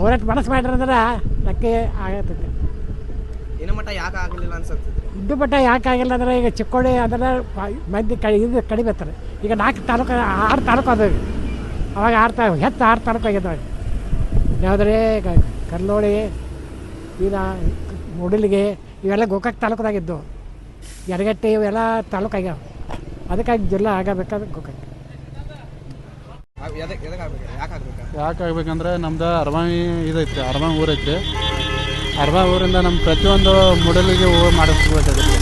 ಅವ್ರ ಮನಸ್ಸು ಮಾಡಿರೋದ್ರೆ ಧಕ್ಕೆ ಆಗತ್ತೈತೆ. ಇನ್ನ ಮಟ್ಟ ಯಾಕೆ ಆಗಲಿಲ್ಲ ಅನ್ಸತ್ತೆ? ಯಾಕೆ ಆಗಿಲ್ಲ ಅಂದ್ರೆ ಈಗ ಚಿಕ್ಕೋಡಿ ಅದರ ಮಂದಿ ಕಡಿ ಇದು ಕಡಿಮೆ ಇರ್ತಾರೆ ಈಗ ನಾಲ್ಕು ತಾಲೂಕು ಆರು ತಾಲೂಕು ಅದಾವೆ. ಅವಾಗ ಆರು ತಾ ಹೆತ್ತ ಆರು ತಾಲೂಕು ಆಗಿದ್ದಾವೆ ಯಾವುದ್ರೆ ಕರ್ಲೋಳಿ ಈಗ ಮೂಡಲಿಗೆ ಇವೆಲ್ಲ ಗೋಕಾಕ್ ತಾಲೂಕದಾಗಿದ್ದು. ಯರಗಟ್ಟಿ ಇವೆಲ್ಲ ತಾಲೂಕು ಆಗ್ಯಾವ. ಅದಕ್ಕಾಗಿ ಜಿಲ್ಲಾ ಆಗಬೇಕಾದ್ರೆ ಗೋಕಾಕ್. ಯಾಕೆ ಆಗ್ಬೇಕಾ? ಯಾಕೆ ಆಗ್ಬೇಕಂದ್ರೆ ನಮ್ದು ಅರ್ವಾಣಿ ಇದೈತೆ ಅರ್ವಾಣಿ ಊರು ಅರ್ವಾ ಊರಿಂದ ನಮ್ಮ ಪ್ರತಿಯೊಂದು ಮೂಡಲಿಗೆ ಹೋಗಿ ಮಾಡಿಸ್ಬೇಕಾಗತ್ತೆ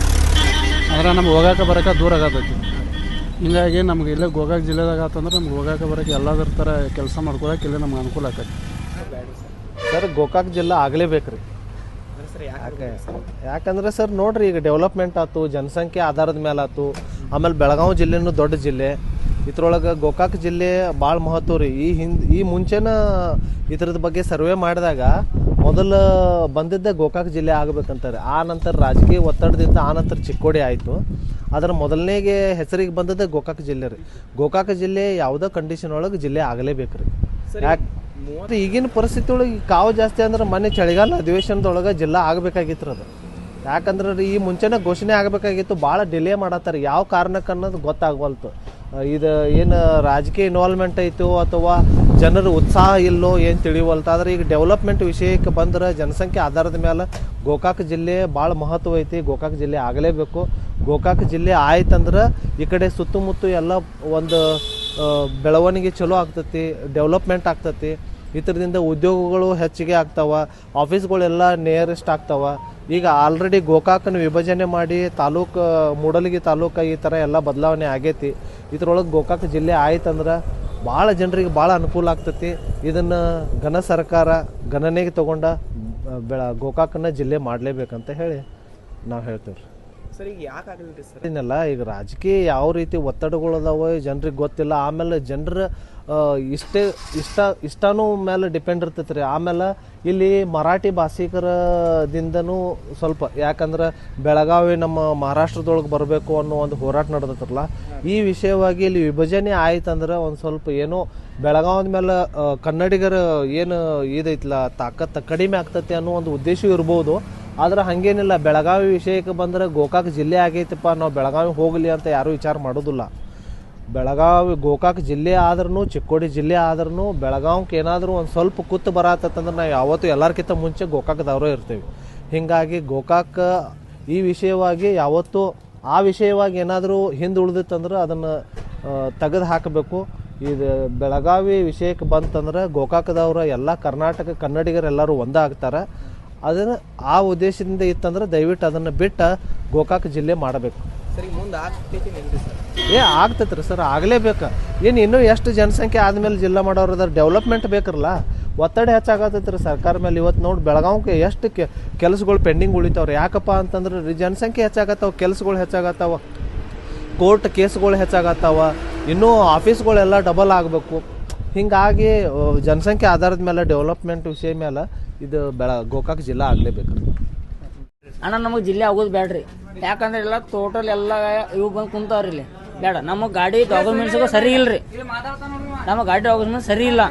ಅಂದ್ರೆ ನಮ್ಗೆ ಹೋಗಾಕ ಬರೋಕೆ ದೂರ ಆಗತೈತಿ. ಹೀಗಾಗಿ ನಮ್ಗೆ ಇಲ್ಲೇ ಗೋಕಾಕ್ ಜಿಲ್ಲೆದಾಗ ಆತಂದ್ರೆ ನಮ್ಗೆ ಹೋಗಾಕ ಬರೋಕೆ ಎಲ್ಲಾದ್ರ ಥರ ಕೆಲಸ ಮಾಡ್ಕೊಳಕ್ಕೆ ಇಲ್ಲೇ ನಮ್ಗೆ ಅನುಕೂಲ ಆಕೈತಿ. ಸರ್, ಗೋಕಾಕ್ ಜಿಲ್ಲೆ ಆಗಲೇಬೇಕು ರೀ ಯಾಕಂದ್ರೆ ಸರ್ ನೋಡ್ರಿ ಈಗ ಡೆವಲಪ್ಮೆಂಟ್ ಆಯ್ತು ಜನಸಂಖ್ಯೆ ಆಧಾರದ ಮೇಲೆ ಆಯ್ತು ಆಮೇಲೆ ಬೆಳಗಾವಿ ಜಿಲ್ಲೆನೂ ದೊಡ್ಡ ಜಿಲ್ಲೆ. ಇದ್ರೊಳಗೆ ಗೋಕಾಕ್ ಜಿಲ್ಲೆ ಭಾಳ ಮಹತ್ವ ರೀ. ಈ ಹಿಂದ್ ಈ ಮುಂಚೆನ ಇದ್ರದ ಬಗ್ಗೆ ಸರ್ವೆ ಮಾಡಿದಾಗ ಮೊದಲು ಬಂದಿದ್ದ ಗೋಕಾಕ್ ಜಿಲ್ಲೆ ಆಗಬೇಕಂತಾರೆ. ಆ ನಂತರ ರಾಜಕೀಯ ಒತ್ತಡದಿಂದ ಆ ನಂತರ ಚಿಕ್ಕೋಡಿ ಆಯಿತು. ಅದರ ಮೊದಲನೇಗೆ ಹೆಸರಿಗೆ ಬಂದದ್ದು ಗೋಕಾಕ್ ಜಿಲ್ಲೆ ರೀ. ಗೋಕಾಕ್ ಜಿಲ್ಲೆ ಯಾವುದೋ ಕಂಡೀಷನ್ ಒಳಗೆ ಜಿಲ್ಲೆ ಆಗಲೇಬೇಕು ರೀ. ಯಾಕೆ ಈಗಿನ ಪರಿಸ್ಥಿತಿ ಒಳಗೆ ಕಾವು ಜಾಸ್ತಿ ಅಂದ್ರೆ ಮೊನ್ನೆ ಚಳಿಗಾಲ ಅಧಿವೇಶನದೊಳಗೆ ಜಿಲ್ಲಾ ಆಗಬೇಕಾಗಿತ್ತು ಅದು. ಯಾಕಂದ್ರೆ ರೀ ಈ ಮುಂಚೆನೇ ಘೋಷಣೆ ಆಗಬೇಕಾಗಿತ್ತು ಭಾಳ ಡಿಲೇ ಮಾಡತ್ತಾರೆ. ಯಾವ ಕಾರಣಕ್ಕೆ ಅನ್ನೋದು ಗೊತ್ತಾಗವಲ್ತು. ಇದು ಏನು ರಾಜಕೀಯ ಇನ್ವಾಲ್ವ್ಮೆಂಟ್ ಐತೋ ಅಥವಾ ಜನರ ಉತ್ಸಾಹ ಇಲ್ಲೋ ಏನು ತಿಳಿವಲ್ತ, ಆದರೆ ಈಗ ಡೆವಲಪ್ಮೆಂಟ್ ವಿಷಯಕ್ಕೆ ಬಂದ್ರೆ ಜನಸಂಖ್ಯೆ ಆಧಾರದ ಮೇಲೆ ಗೋಕಾಕ್ ಜಿಲ್ಲೆ ಭಾಳ ಮಹತ್ವ ಐತಿ, ಗೋಕಾಕ್ ಜಿಲ್ಲೆ ಆಗಲೇಬೇಕು. ಗೋಕಾಕ್ ಜಿಲ್ಲೆ ಆಯ್ತಂದ್ರೆ ಈ ಕಡೆ ಸುತ್ತಮುತ್ತ ಎಲ್ಲ ಒಂದು ಬೆಳವಣಿಗೆ ಚಲೋ ಆಗ್ತತಿ ಡೆವಲಪ್ಮೆಂಟ್ ಆಗ್ತೈತಿ. ಇದರಿಂದ ಉದ್ಯೋಗಗಳು ಹೆಚ್ಚಿಗೆ ಆಗ್ತಾವ ಆಫೀಸ್ಗಳೆಲ್ಲ ನಿಯರೆಸ್ಟ್ ಆಗ್ತಾವ. ಈಗ ಆಲ್ರೆಡಿ ಗೋಕಾಕನ ವಿಭಜನೆ ಮಾಡಿ ತಾಲೂಕು ಮೂಡಲಗಿ ತಾಲೂಕು ಈ ಥರ ಎಲ್ಲ ಬದಲಾವಣೆ ಆಗೈತಿ. ಇದ್ರೊಳಗೆ ಗೋಕಾಕ ಜಿಲ್ಲೆ ಆಯ್ತಂದ್ರೆ ಭಾಳ ಜನರಿಗೆ ಭಾಳ ಅನುಕೂಲ ಆಗ್ತೈತಿ. ಇದನ್ನು ಘನ ಸರ್ಕಾರ ಗಣನೆಗೆ ತಗೊಂಡ ಬೆಳ ಗೋಕಾಕನ ಜಿಲ್ಲೆ ಮಾಡಲೇಬೇಕಂತ ಹೇಳಿ ನಾವು ಹೇಳ್ತೇವೆ ಸರ್ ಈಗ ಯಾಕೆ ಆಗಲಿಲ್ಲ ಸರ್? ಏನಲ್ಲ ಈಗ ರಾಜಕೀಯ ಯಾವ ರೀತಿ ಒತ್ತಡಗಳು ಅದಾವೆ ಜನರಿಗೆ ಗೊತ್ತಿಲ್ಲ. ಆಮೇಲೆ ಜನರ ಇಷ್ಟೇ, ಇಷ್ಟ, ಇಷ್ಟನೂ ಮೇಲೆ ಡಿಪೆಂಡ್ ಇರ್ತೈತೆ ರೀ ಆಮೇಲೆ ಇಲ್ಲಿ ಮರಾಠಿ ಭಾಷಿಕರದಿಂದನೂ ಸ್ವಲ್ಪ, ಯಾಕಂದ್ರೆ ಬೆಳಗಾವಿ ನಮ್ಮ ಮಹಾರಾಷ್ಟ್ರದೊಳಗೆ ಬರಬೇಕು ಅನ್ನೋ ಒಂದು ಹೋರಾಟ ನಡೆದತ್ರಲ್ಲ ಈ ವಿಷಯವಾಗಿ ಇಲ್ಲಿ ವಿಭಜನೆ ಆಯ್ತಂದ್ರೆ ಒಂದು ಸ್ವಲ್ಪ ಏನೋ ಬೆಳಗಾವಿ ಮೇಲೆ ಕನ್ನಡಿಗರ ಏನು ಇದೈತಲ್ಲ ತಾಕತ್ತ ಕಡಿಮೆ ಆಗ್ತೈತಿ ಅನ್ನೋ ಒಂದು ಉದ್ದೇಶ ಇರ್ಬೋದು. ಆದ್ರೆ ಹಂಗೇನಿಲ್ಲ, ಬೆಳಗಾವಿ ವಿಷಯಕ್ಕೆ ಬಂದ್ರೆ ಗೋಕಾಕ್ ಜಿಲ್ಲೆ ಆಗೈತಪ್ಪ, ನಾವು ಬೆಳಗಾವಿ ಹೋಗಲಿ ಅಂತ ಯಾರೂ ವಿಚಾರ ಮಾಡೋದಿಲ್ಲ. ಬೆಳಗಾವಿ, ಗೋಕಾಕ್ ಜಿಲ್ಲೆ ಆದ್ರೂ ಚಿಕ್ಕೋಡಿ ಜಿಲ್ಲೆ ಆದ್ರೂ ಬೆಳಗಾವಿಗೆ ಏನಾದರೂ ಒಂದು ಸ್ವಲ್ಪ ಕುತ್ತು ಬರತ್ತಂದ್ರೆ ನಾವು ಯಾವತ್ತೂ ಎಲ್ಲರಿಗಿಂತ ಮುಂಚೆ ಗೋಕಾಕ್ದವರೇ ಇರ್ತೀವಿ. ಹೀಗಾಗಿ ಗೋಕಾಕ್ ಈ ವಿಷಯವಾಗಿ ಯಾವತ್ತೂ, ಆ ವಿಷಯವಾಗಿ ಏನಾದರೂ ಹಿಂದೆ ಉಳಿದಿತ್ತಂದ್ರೆ ಅದನ್ನು ತೆಗೆದು ಹಾಕಬೇಕು. ಇದು ಬೆಳಗಾವಿ ವಿಷಯಕ್ಕೆ ಬಂತಂದ್ರೆ ಗೋಕಾಕದವರು ಎಲ್ಲ ಕರ್ನಾಟಕ ಕನ್ನಡಿಗರೆಲ್ಲರೂ ಒಂದಾಗ್ತಾರೆ ಅದನ್ನು ಆ ಉದ್ದೇಶದಿಂದ ಇತ್ತಂದ್ರೆ ದಯವಿಟ್ಟು ಅದನ್ನು ಬಿಟ್ಟು ಗೋಕಾಕ್ ಜಿಲ್ಲೆ ಮಾಡಬೇಕು. ಏ, ಆಗ್ತೈತ್ರಿ ಸರ್, ಆಗಲೇಬೇಕು. ಏನು ಇನ್ನೂ ಎಷ್ಟು ಜನಸಂಖ್ಯೆ ಆದಮೇಲೆ ಜಿಲ್ಲಾ ಮಾಡೋರು ಅದ್ರ ಡೆವಲಪ್ಮೆಂಟ್ ಬೇಕರಲ್ಲ? ಒತ್ತಡ ಹೆಚ್ಚಾಗತ್ತೈತೆ ರೀ ಸರ್ಕಾರ ಮೇಲೆ. ಇವತ್ತು ನೋಡಿ ಬೆಳಗಾವಿಗೆ ಎಷ್ಟು ಕೆ, ಕೆಲಸಗಳು ಪೆಂಡಿಂಗ್ ಉಳಿತಾವ್ರಿ. ಯಾಕಪ್ಪ ಅಂತಂದ್ರೆ ರೀ, ಜನಸಂಖ್ಯೆ ಹೆಚ್ಚಾಗತ್ತಾವ, ಕೆಲಸಗಳು ಹೆಚ್ಚಾಗತ್ತಾವ, ಕೋರ್ಟ್ ಕೇಸ್ಗಳು ಹೆಚ್ಚಾಗತ್ತಾವ, ಇನ್ನೂ ಆಫೀಸ್ಗಳೆಲ್ಲ ಡಬಲ್ ಆಗಬೇಕು. ಹೀಗಾಗಿ ಜನಸಂಖ್ಯೆ ಆಧಾರದ ಮೇಲೆ ಡೆವಲಪ್ಮೆಂಟ್ ವಿಷಯ ಮೇಲೆ ಇದು ಬೆಳ, ಗೋಕಾಕ್ ಜಿಲ್ಲಾ ಆಗಲೇಬೇಕು ಅಣ್ಣ ನಮಗೆ ಜಿಲ್ಲೆ ಆಗೋದು ಬೇಡ್ರಿ ಯಾಕಂದ್ರೆ ಎಲ್ಲ ಟೋಟಲ್ ಎಲ್ಲ ಇವು ಬಂದು ಕುಂತಾವ್ರಿ ಇಲ್ಲಿ. ಬೇಡ ನಮ್ಮ ಗಾಡಿ ಡಾಕ್ಯುಮೆಂಟ್ಸ್ಗೂ ಸರಿ ಇಲ್ರಿ. ನಮ್ಮ ಗಾಡಿ ಡಾಕ್ಯುಮೆಂಟ್ಸ್ ಸರಿ ಇಲ್ಲ.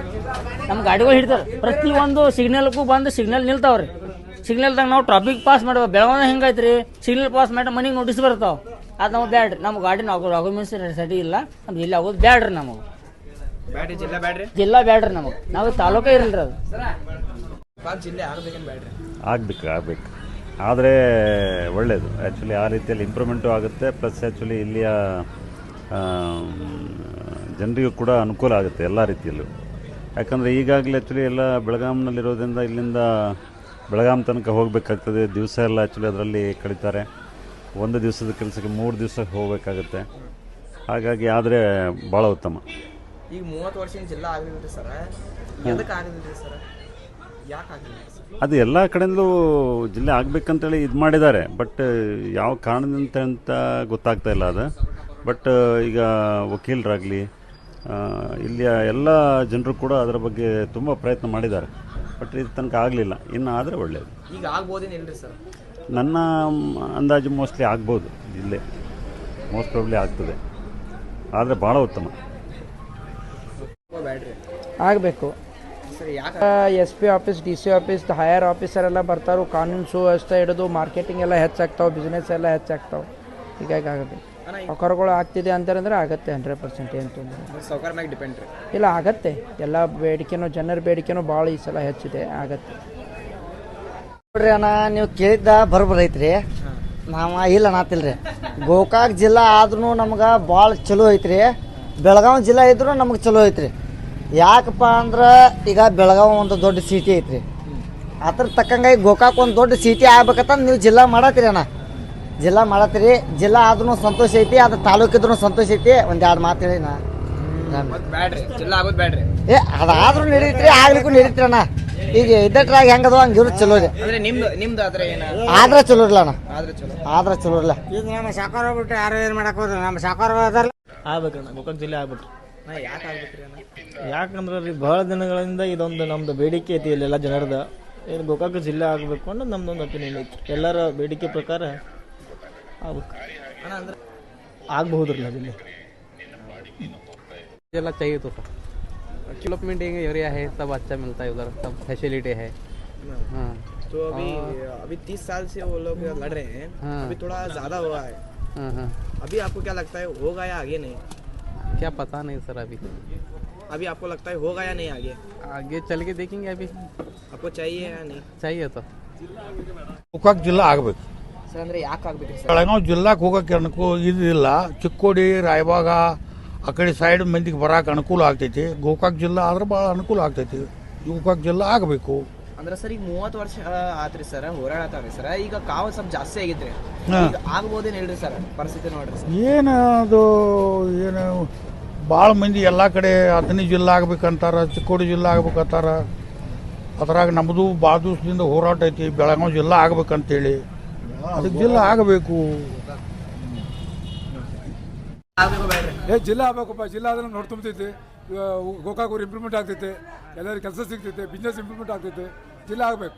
ನಮ್ಮ ಗಾಡಿಗಳು ಪ್ರತಿ ಒಂದು ಸಿಗ್ನಲ್ಗೂ ಬಂದು ಸಿಗ್ನಲ್ ನಿಲ್ತಾವ್ರಿ. ಸಿಗ್ನಲ್ದಾಗ ನಾವು ಟ್ರಾಫಿಕ್ ಪಾಸ್ ಮಾಡ್ಬೇಕು. ಬೆಳವಣಿಗೆ ಹೆಂಗೈತ್ರಿ? ಸಿಗ್ನಲ್ ಪಾಸ್ ಮಾಡಿ ಮನೆಗೆ ನೋಟಿಸ್ ಬರ್ತಾವ. ಅದು ನಮಗೆ ಬ್ಯಾಡ್ರಿ. ನಮ್ಮ ಗಾಡಿ ನಾವು ಡಾಕ್ಯುಮೆಂಟ್ಸ್ ಸರಿ ಇಲ್ಲ. ನಮ್ಮ ಜಿಲ್ಲೆ ಆಗೋದು ಬ್ಯಾಡ್ರಿ ನಮಗೆ. ಜಿಲ್ಲೆ ಬ್ಯಾಡ್ರಿ? ಜಿಲ್ಲಾ ಬ್ಯಾಡ್ರಿ ನಮಗೆ. ನಾವು ತಾಲೂಕೇ ಇರಲ್ರಿ ಅದು. ಆಗ್ಬೇಕು ಆಗ್ಬೇಕು. ಆದರೆ ಒಳ್ಳೆಯದು ಆ್ಯಕ್ಚುಲಿ ಆ ರೀತಿಯಲ್ಲಿ ಇಂಪ್ರೂವ್ಮೆಂಟು ಆಗುತ್ತೆ ಪ್ಲಸ್ ಆ್ಯಕ್ಚುಲಿ ಇಲ್ಲಿಯ ಜನರಿಗೂ ಕೂಡ ಅನುಕೂಲ ಆಗುತ್ತೆ ಎಲ್ಲ ರೀತಿಯಲ್ಲೂ. ಯಾಕಂದರೆ ಈಗಾಗಲೇ ಆ್ಯಕ್ಚುಲಿ ಎಲ್ಲ ಬೆಳಗಾಂನಲ್ಲಿರೋದ್ರಿಂದ ಇಲ್ಲಿಂದ ಬೆಳಗಾಮ್ ತನಕ ಹೋಗಬೇಕಾಗ್ತದೆ. ದಿವಸ ಎಲ್ಲ ಆ್ಯಕ್ಚುಲಿ ಅದರಲ್ಲಿ ಕಳೀತಾರೆ. ಒಂದು ದಿವಸದ ಕೆಲಸಕ್ಕೆ ಮೂರು ದಿವಸ ಹೋಗಬೇಕಾಗುತ್ತೆ. ಹಾಗಾಗಿ ಆದರೆ ಭಾಳ ಉತ್ತಮ. ಈಗ ಮೂವತ್ತು ವರ್ಷ ಜಿಲ್ಲಾ ಆಗಲಿಲ್ಲ ಸರ್. ಸರ್? ಯಾಕೆ ಆಗಿಲ್ಲ ಸರ್? ಅದು ಎಲ್ಲ ಕಡೆಯಿಂದಲೂ ಜಿಲ್ಲೆ ಆಗಬೇಕಂತೇಳಿ ಇದು ಮಾಡಿದ್ದಾರೆ. ಬಟ್ ಯಾವ ಕಾರಣದಿಂದ ಅಂತ ಗೊತ್ತಾಗ್ತಾ ಇಲ್ಲ ಅದು. ಬಟ್ ಈಗ ವಕೀಲರಾಗಲಿ ಇಲ್ಲಿಯ ಎಲ್ಲ ಜನರು ಕೂಡ ಅದರ ಬಗ್ಗೆ ತುಂಬ ಪ್ರಯತ್ನ ಮಾಡಿದ್ದಾರೆ. ಬಟ್ ಇದು ತನಕ ಆಗಲಿಲ್ಲ. ಇನ್ನು ಆದರೆ ಒಳ್ಳೆಯದು ಈಗ ಆಗ್ಬೋದೇನು ಸರ್? ನನ್ನ ಅಂದಾಜು ಮೋಸ್ಟ್ಲಿ ಆಗ್ಬೋದು ಇಲ್ಲೇ. ಮೋಸ್ಟ್ ಪ್ರಾಬ್ಲಿ ಆಗ್ತದೆ. ಆದರೆ ಭಾಳ ಉತ್ತಮ. ಆಗಬೇಕು. S P office D C office higher officer ಎಲ್ಲ ಬರ್ತಾರೋ. ಕಾನೂನು ಸುವ್ಯವಸ್ಥೆ ಹಿಡಿದು ಮಾರ್ಕೆಟಿಂಗ್ ಎಲ್ಲ ಹೆಚ್ಚಾಗ್ತಾವೆ ಬಿಸ್ನೆಸ್ ಎಲ್ಲ ಹೆಚ್ಚಾಗ್ತಾವೆ. ಹೀಗಾಗಿ ಆಗುತ್ತೆ. ಸಾವುಕಾರಗಳು ಆಗ್ತಿದೆ ಅಂತಂದ್ರೆ ಆಗತ್ತೆ ಹಂಡ್ರೆಡ್ ಪರ್ಸೆಂಟ್ ಏನು ತೊಂದರೆ ಮ್ಯಾಗ ಡಿಪೆಂಡ್ ರೀ. ಇಲ್ಲ ಆಗತ್ತೆ. ಎಲ್ಲ ಬೇಡಿಕೆನೂ ಜನರ ಬೇಡಿಕೆನೂ ಭಾಳ ಈ ಸಲ ಹೆಚ್ಚಿದೆ ಆಗತ್ತೆ. ನೋಡ್ರಿ ಅಣ್ಣ ನೀವು ಕೇಳಿದ್ದ ಬರ್ಬರ್ ಐತ್ರಿ. ನಾವು ಇಲ್ಲ ನಾತಿಲ್ರಿ ಗೋಕಾಕ್ ಜಿಲ್ಲಾ ಆದ್ರೂ ನಮ್ಗೆ ಭಾಳ ಚಲೋ ಐತ್ರಿ. ಬೆಳಗಾವಿ ಜಿಲ್ಲಾ ಇದ್ರೂ ನಮ್ಗೆ ಚಲೋ ಐತ್ರಿ. ಯಾಕಪ್ಪ ಅಂದ್ರೆ ಈಗ ಬೆಳಗಾವಿ ಒಂದು ದೊಡ್ಡ ಸಿಟಿ ಐತ್ರಿ. ಅದ್ರ ತಕ್ಕಂಗಾಗಿ ಗೋಕಾಕ್ ಒಂದು ದೊಡ್ಡ ಸಿಟಿ ಆಗ್ಬೇಕಂತ ನೀವು ಜಿಲ್ಲಾ ಮಾಡತ್ತೀರಿ ಅಣ್ಣ. ಜಿಲ್ಲಾ ಮಾಡತ್ತೀರಿ. ಜಿಲ್ಲಾ ಆದ್ರೂ ಸಂತೋಷ ಐತಿ ಅದು ತಾಲೂಕಿದ್ರು ಸಂತೋಷ ಐತಿ. ಒಂದು ಎರಡು ಮಾತು ಹೇಳಿ ನಾ. ಮತ್ತೆ ಬ್ಯಾಡ್ರಿ. ಜಿಲ್ಲಾ ಆಗೋದು ಬ್ಯಾಡ್ರಿ. ಏ ಅದಾದ್ರೂ ನಡೀತ್ರಿ ಆಗ್ಲಿಕ್ಕೂ ನಡೀತ್ರಿ ಅಣ್ಣ. ಈಗ ಇದ್ದಟ್ರಾಗ ಹೆಂಗದ ಹಂಗೆ ಇರೋದು ಚಲೋ ರೀ ಅಂದ್ರೆ ನಿಮ್ದು ನಿಮ್ದು ಆದ್ರೆ ಚಲೋ ಇರಲ್ಲ ಅಣ್ಣ. ಆದ್ರೆ ಚಲೋ. ಆದ್ರೆ ಚಲೋ ಇರಲ್ಲ ಈಗ ನಮ್ಮ ಸಾಕಾರ ಬಿಟ್ಟು ಯಾರು ಏನು ಮಾಡಕ್ ಹೋದ್ರೆ ನಮ್ಮ ಸಾಕಾರ ಆಗ್ಬೇಕಣ್ಣ ಗೋಕಾಕ್ ಜಿಲ್ಲೆ ಆಗ್ಬಿಟ್ರಿ. ನಾ ಯಾಕೆ ಆಗ್ಬೇಕ್ರಿ ಅಣ್ಣ ಯಾಕಂದ್ರೆ ರೀ ಭಾಳ ದಿನಗಳಿಂದ ಇದೊಂದು ನಮ್ದು ಬೇಡಿಕೆ ಐತಿ ಇಲ್ಲೆಲ್ಲ ಜನರದ ಇದು ಗೋಕಾಕ್ ಜಿಲ್ಲೆ ಆಗಬೇಕು ಅನ್ನೋದು ನಮ್ದೊಂದು ಒಪಿನಿಯನ್ ಐತಿ ಎಲ್ಲರ ಬೇಡಿಕೆ ಪ್ರಕಾರ ಆಗ್ಬೇಕು ಅಣ್ಣ ಅಂದ್ರೆ ಆಗ್ಬಹುದು ರೀ ಜಿಲ್ಲೆ जिला चाहिए तो सर डेवलपमेंट एरिया है सब अच्छा मिलता है उधर सब फैसिलिटी है हाँ तो अभी अभी तीस साल से वो लोग लड़ रहे हैं हाँ। अभी थोड़ा ज्यादा हुआ है हाँ हाँ अभी आपको क्या लगता है होगा या आगे नहीं क्या पता नहीं सर अभी अभी आपको लगता है होगा या नहीं आगे आगे चल के देखेंगे अभी आपको चाहिए या नहीं चाहिए तो ಗೋಕಾಕ್ ಜಿಲ್ಲಾ ಆಗಬೇಕು ಸರ್ ಅಂದ್ರೆ ಯಾಕೆ ಆಗ್ಬೇಕ್ರಿ ಸರ್ ಬೆಳಗಾವಿ ಜಿಲ್ಲಾಕ್ಕೆ ಹೋಗಕ್ಕೆ ಅನುಕೂ ಇದಿಲ್ಲ ಚಿಕ್ಕೋಡಿ ರಾಯಬಾಗ ಆ ಕಡೆ ಸೈಡ್ ಮಂದಿಗೆ ಬರಕ್ಕೆ ಅನುಕೂಲ ಆಗ್ತೈತಿ ಗೋಕಾಕ್ ಜಿಲ್ಲಾ ಆದ್ರೆ ಭಾಳ ಅನುಕೂಲ ಆಗ್ತೈತಿ ಗೋಕಾಕ್ ಜಿಲ್ಲಾ ಆಗಬೇಕು ಅಂದ್ರೆ ಸರ್ ಈಗ ಮೂವತ್ತು ವರ್ಷ ಆತ್ರಿ ಸರ್ ಹೋರಾಡತಾವ್ರಿ ಸರ್. ಈಗ ಕಾವು ಸ್ವಲ್ಪ ಜಾಸ್ತಿ ಆಗಿದ್ರೆ ಆಗ್ಬೋದೇನ್ ಈಗ ಆಗ್ಬೋದೇನು ಹೇಳ್ರಿ ಸರ್ ಪರಿಸ್ಥಿತಿ ನೋಡ್ರಿ ಸರ್. ಏನು ಅದು ಏನು ಭಾಳ ಮಂದಿ ಎಲ್ಲ ಕಡೆ ಅಥಣಿ ಜಿಲ್ಲೆ ಆಗ್ಬೇಕಂತಾರ ಚಿಕ್ಕೋಡಿ ಜಿಲ್ಲೆ ಆಗ್ಬೇಕಂತಾರ. ಅದ್ರಾಗ ನಮ್ಮದು ಭಾಳ ದಿವಸದಿಂದ ಹೋರಾಟ ಐತಿ ಬೆಳಗಾವಿ ಜಿಲ್ಲೆ ಆಗ್ಬೇಕಂತೇಳಿ. ಅದಕ್ಕೆ ಜಿಲ್ಲಾ ಆಗಬೇಕು. ಏ ಜಿಲ್ಲಾ ಆಗ್ಬೇಕಪ್ಪ ಜಿಲ್ಲಾ ಆದ್ರೆ ನೋಡಿ ತುಂಬತೈತಿ ಗೋಕಾಕ್ ಇಂಪ್ರೂವ್ಮೆಂಟ್ ಆಗ್ತೈತೆ. ಎಲ್ಲರಿಗೆ ಕೆಲಸ ಸಿಗ್ತೈತೆ ಬಿಸ್ನೆಸ್ ಇಂಪ್ರೂವ್ಮೆಂಟ್ ಆಗ್ತೈತೆ. ಜಿಲ್ಲೆ ಆಗಬೇಕು.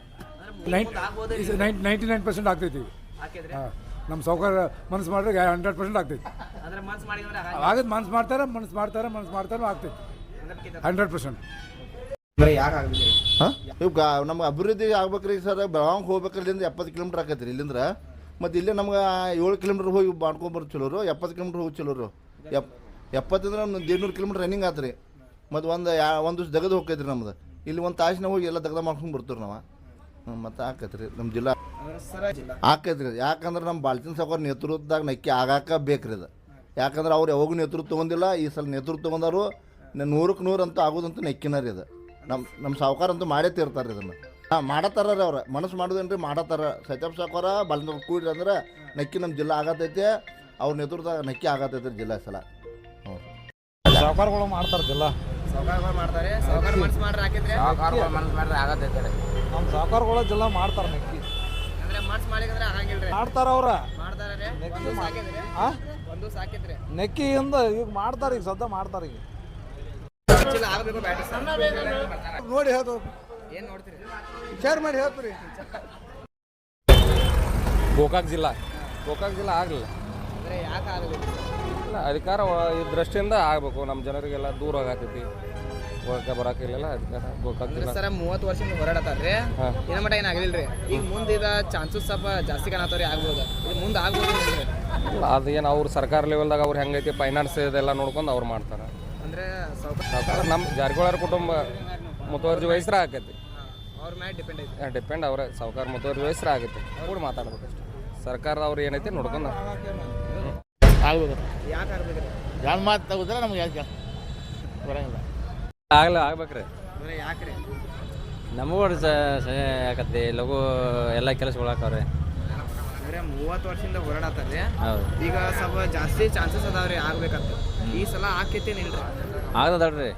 ನೈಂಟಿ ನೈನ್ ಪರ್ಸೆಂಟ್ ಆಗ್ತೈತಿ ಹಾಂ. ನಮ್ಮ ಸೌಕರ್ಯ ಮನಸ್ಸು ಮಾಡಿದ್ರೆ ಹಂಡ್ರೆಡ್ ಪರ್ಸೆಂಟ್ ಆಗ್ತೈತಿ. ಆಗದ್ ಮನ್ಸು ಮಾಡ್ತಾರೆ ಮನ್ಸು ಮಾಡ್ತಾರೆ ಮನ್ಸು ಮಾಡ್ತಾರೆ ಆಗ್ತೈತಿ. ಹಂಡ್ರೆಡ್ ಪರ್ಸೆಂಟ್ ಹಾಂ? ಈಗ ನಮ್ಗೆ ಅಭಿವೃದ್ಧಿ ಆಗ್ಬೇಕ್ರಿ ಸರ್. ಬೆಳಗಾವಿಗೆ ಹೋಗ್ಬೇಕ್ರಿ ಇಲ್ಲಿಂದ ಎಪ್ಪತ್ತು ಕಿಲೋಮೀಟ್ರ್ ಆಕೈತಿ ರೀ ಇಲ್ಲಿಂದ್ರ. ಮತ್ತು ಇಲ್ಲೇ ನಮ್ಗೆ ಏಳು ಕಿಲೋಮೀಟ್ರ್ ಹೋಗಿ ಮಾಡ್ಕೊಂಬರ್ ಚಲೋರು ಎಪ್ಪತ್ತು ಕಿಲೋಮೀಟ್ರ್ ಹೋಗಿ ಚಲೋರು ಎಪ್ ಎಪ್ಪತ್ತಂದ್ರೆ ಒಂದು ದೇಡ್ನೂರು ಕಿಲೋಮೀಟ್ರ್ ರನ್ನಿಂಗ್ ಆತು ರೀ ಮತ್ತು ಒಂದು ಯಾ ಒಂದು ದಿವ್ಸ ದಗದು ಹೋಗ್ತೈತಿ ರೀ ನಮ್ದು. ಇಲ್ಲಿ ಒಂದು ತಾಸಿನ ಹೋಗಿ ಎಲ್ಲ ದಗದ ಮಾಡ್ಕೊಂಡು ಬರ್ತೀವಿ ನಾವು. ಮತ್ತು ಆಕೈತೆ ರೀ ನಮ್ಮ ಜಿಲ್ಲಾ. ಆಕೈತ್ರಿ ರೀ ಯಾಕಂದ್ರೆ ನಮ್ಮ ಬಾಲ್ಚಿನ ಸಾವ್ಕಾರ ನೇತೃತ್ವದಾಗ ನಕ್ಕಿ ಆಗಾಕ ಬೇಕ್ರಿ ಅದು. ಯಾಕಂದ್ರೆ ಅವ್ರು ಯಾವಾಗೂ ನೇತೃತ್ವ ತೊಗೊಂಡಿಲ್ಲ ಈ ಸಲ ನೇತೃತ್ವ ತೊಗೊಂಡಾರು ನ- ನೂರಕ್ಕೆ ನೂರು ಅಂತೂ ಆಗೋದಂತೂ ನೆಕ್ಕಿನ ರೀ ಅದು. ನಮ್ಮ ನಮ್ಮ ಸಾಹುಕಾರ ಅಂತೂ ಮಾಡೇ ತೀರ್ತಾರೆ ಇದನ್ನು ಹಾಂ ಮಾಡತ್ತಾರ ರೀ ಅವ್ರು. ಮನಸ್ಸು ಮಾಡೋದೇನು ರೀ ಮಾಡತ್ತಾರ ಸತ್ಯಪ್ ಸಾವ್ಕಾರ ಬಲ್ ಕೂಡ್ರಿ ಅಂದ್ರೆ ನಕ್ಕಿ ನಮ್ಮ ಜಿಲ್ಲಾ ಆಗತೈತೆ. ಅವ್ರ ನೇತೃತ್ವ ನಕ್ಕಿ ಆಗತೈತೆ ಜಿಲ್ಲಾ ಸಲ. ಸಾವುಕಾರಗಳು ಮಾಡ್ತಾರೆ ಜಿಲ್ಲಾ ಸಾವುಕಾರಗಳು ಮಾಡ್ತಾರೆ. ಸಾವುಕಾರ ಮನ್ಸು ಮಾಡ್ರೆ ಹಾಕಿದ್ರೆ ಮನ್ಸು ಮಾಡ್ರೆ ಆಗತೈತೆ ನಮ್ಮ ಸಾವುಕಾರಗಳು ಜಿಲ್ಲಾ ಮಾಡ್ತಾರೆ ನೆಕ್ಕಿ. ಅಂದ್ರೆ ಮನ್ಸು ಮಾಡಿದ್ರೆ ಆಗಂಗಿಲ್ರಿ. ಮಾಡ್ತಾರ ಅವ್ರ. ಮಾಡ್ತಾರೆ ಒಂದು ಸಾಕಿದ್ರಿ ಒಂದು ಸಾಕಿದ್ರಿ ನೆಕ್ಕಿಯಿಂದ ಈಗ ಮಾಡ್ತಾರೆ ಈಗ ಸದ್ದ ಮಾಡ್ತಾರೆ ಈಗ. ಜಿಲ್ಲಾ ಆಗ್ಬೇಕು ಬ್ಯಾಟ್ರಿ ನೋಡಿ ಹೇಳ್ತು ಏನು ನೋಡ್ತೀರಿ? ವಿಚಾರ ಮಾಡಿ ಹೇಳ್ತೀರಿ. ಗೋಕಾಕ್ ಜಿಲ್ಲಾ. ಗೋಕಾಕ್ ಜಿಲ್ಲಾ ಆಗಲಿಲ್ಲ. ಅಂದ್ರೆ ಯಾಕೆ ಆಗಲಿಲ್ಲ? ಇಲ್ಲ ಅಧಿಕಾರ ಈ ದೃಷ್ಟಿಯಿಂದ ಆಗಬೇಕು. ನಮ್ಮ ಜನರಿಗೆಲ್ಲ ದೂರ ಆಗತೈತಿ. ಹೋಗಕ್ಕೆ ಬರೋಕ್ಕಿಲ್ಲ ಅಧಿಕಾರ ಗೋಕಾಕ್ ಸರ್ ಮೂವತ್ತು ವರ್ಷದಿಂದ ಹೋರಾಡತ್ತಾರ್ರಿ. ಹಾಂ. ಇನ್ನ ಮಟ ರೀ ಈಗ ಮುಂದೆ ಇದ ಚಾನ್ಸಸ್ ಸ್ವಲ್ಪ ಜಾಸ್ತಿ ಕಾಣತ್ತವ್ರಿ ಆಗ್ಬೋದು. ಇದು ಮುಂದೆ ಆಗ್ಬೋದು? ಇಲ್ಲ ಅದು ಏನು ಅವ್ರು ಸರ್ಕಾರ ಲೆವೆಲ್ದಾಗ ಅವ್ರು ಹೆಂಗೈತಿ ಫೈನಾನ್ಸ್ ಇದೆಲ್ಲ ನೋಡ್ಕೊಂಡು ಅವ್ರು ಮಾಡ್ತಾರೆ. ಅಂದ್ರೆ ಸ್ವಲ್ಪ ಸರ್ಕಾರ ನಮ್ಮ ಜಾರಕಿಹೊಳಿ ಕುಟುಂಬ ಮುತುವರ್ಜಿ ವಯಸ್ಸರ ಆಕೈತಿ ಅವ್ರ ಅವ್ರ ಮ್ಯಾಲೆ ಡಿಪೆಂಡ್ ಐತಿ ಡಿಪೆಂಡ್ ಅವ್ರ. ಸಾವುಕಾರ ಮುತುವರ್ಜಿ ಅವ್ರ ವಯಸ್ಸರ ಆಗುತ್ತೆ ಕೂಡ ಮಾತಾಡ್ಬೇಕು ಅಷ್ಟೇ ಸರ್ಕಾರದವ್ರು ಏನೈತಿ ನೋಡ್ಕೊಂಡು ಆಗ್ಬೇಕ್ರಿ? ಯಾರು ಮಾತು ತಗೋದ್ರೆ ನಮ್ಗೆ ಯಾಕೆ ಬರಂಗಿಲ್ಲ. ಆಗಲ್ಲ ಆಗ್ಬೇಕ್ರಿ. ಯಾಕ್ರಿ? ನಮಗೂ ಯಾಕತ್ತೆ ಲಘು ಎಲ್ಲ ಕೆಲಸ ಹಾಕವ್ರೆ. ಅಂದ್ರೆ ಮೂವತ್ತು ವರ್ಷದಿಂದ ಹೋರಾಡತ್ತಾರ್ರಿ ಹೌದು. ಈಗ ಸ್ವಲ್ಪ ಜಾಸ್ತಿ ಚಾನ್ಸಸ್ ಅದಾವ್ರಿ ಆಗ್ಬೇಕಂತ. ಈ ಸಲ ಹಾಕೈತೇನಿಲ್ರಿ ಆಗ್ತದಲ್ರಿ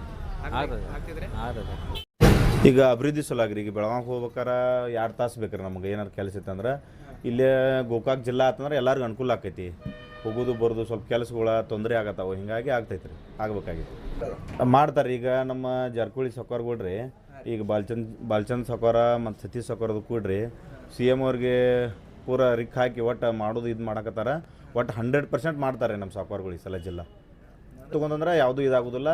ಆಗ್ತದೆ ಆಗ್ತಿದ್ರಿ ಆಗ್ತದೆ. ಈಗ ಅಭಿವೃದ್ಧಿ ಸಲುವಾಗಿ ಈಗ ಬೆಳಗಾವಿಗೆ ಹೋಗ್ಬೇಕಾರ ಎರಡು ತಾಸು ಬೇಕ್ರಿ ನಮ್ಗೆ, ಏನಾರು ಕೆಲಸ ಇತ್ತಂದ್ರೆ ಇಲ್ಲೇ ಗೋಕಾಕ್ ಜಿಲ್ಲಾ ಆತಂದ್ರೆ ಎಲ್ಲರಿಗೂ ಅನುಕೂಲ ಆಕೈತಿ. ಹೋಗೋದು, ಬರೋದು ಸ್ವಲ್ಪ ಕೆಲಸಗಳ ತೊಂದರೆ ಆಗತ್ತಾವ, ಹಿಂಗಾಗಿ ಆಗ್ತೈತೆ ರೀ, ಆಗ್ಬೇಕಾಗಿತ್ತು. ಮಾಡ್ತಾರೆ ಈಗ ನಮ್ಮ ಜರ್ಕುಳಿ ಸಕೋರ್ ಕೊಡ್ರಿ ಈಗ ಬಾಲ್ಚಂದ್ ಬಾಲ್ಚಂದ್ ಸಕೋರ ಮತ್ತು ಸತೀಶ್ ಸಕೋರದು ಕೂಡ್ರಿ ಸಿ ಎಂ ಅವ್ರಿಗೆ ಪೂರ ರಿಕ್ ಹಾಕಿ ಒಟ್ಟು ಮಾಡೋದು, ಇದು ಮಾಡಕತ್ತಾರ. ಒಟ್ಟು ಹಂಡ್ರೆಡ್ ಪರ್ಸೆಂಟ್ ಮಾಡ್ತಾರೆ ನಮ್ಮ ಸಕೋರ್ಗಳು ಈ ಸಲ ಜಿಲ್ಲಾ. ತಗೊಂಡಂದ್ರೆ ಯಾವುದೂ ಇದಾಗೋದಿಲ್ಲ.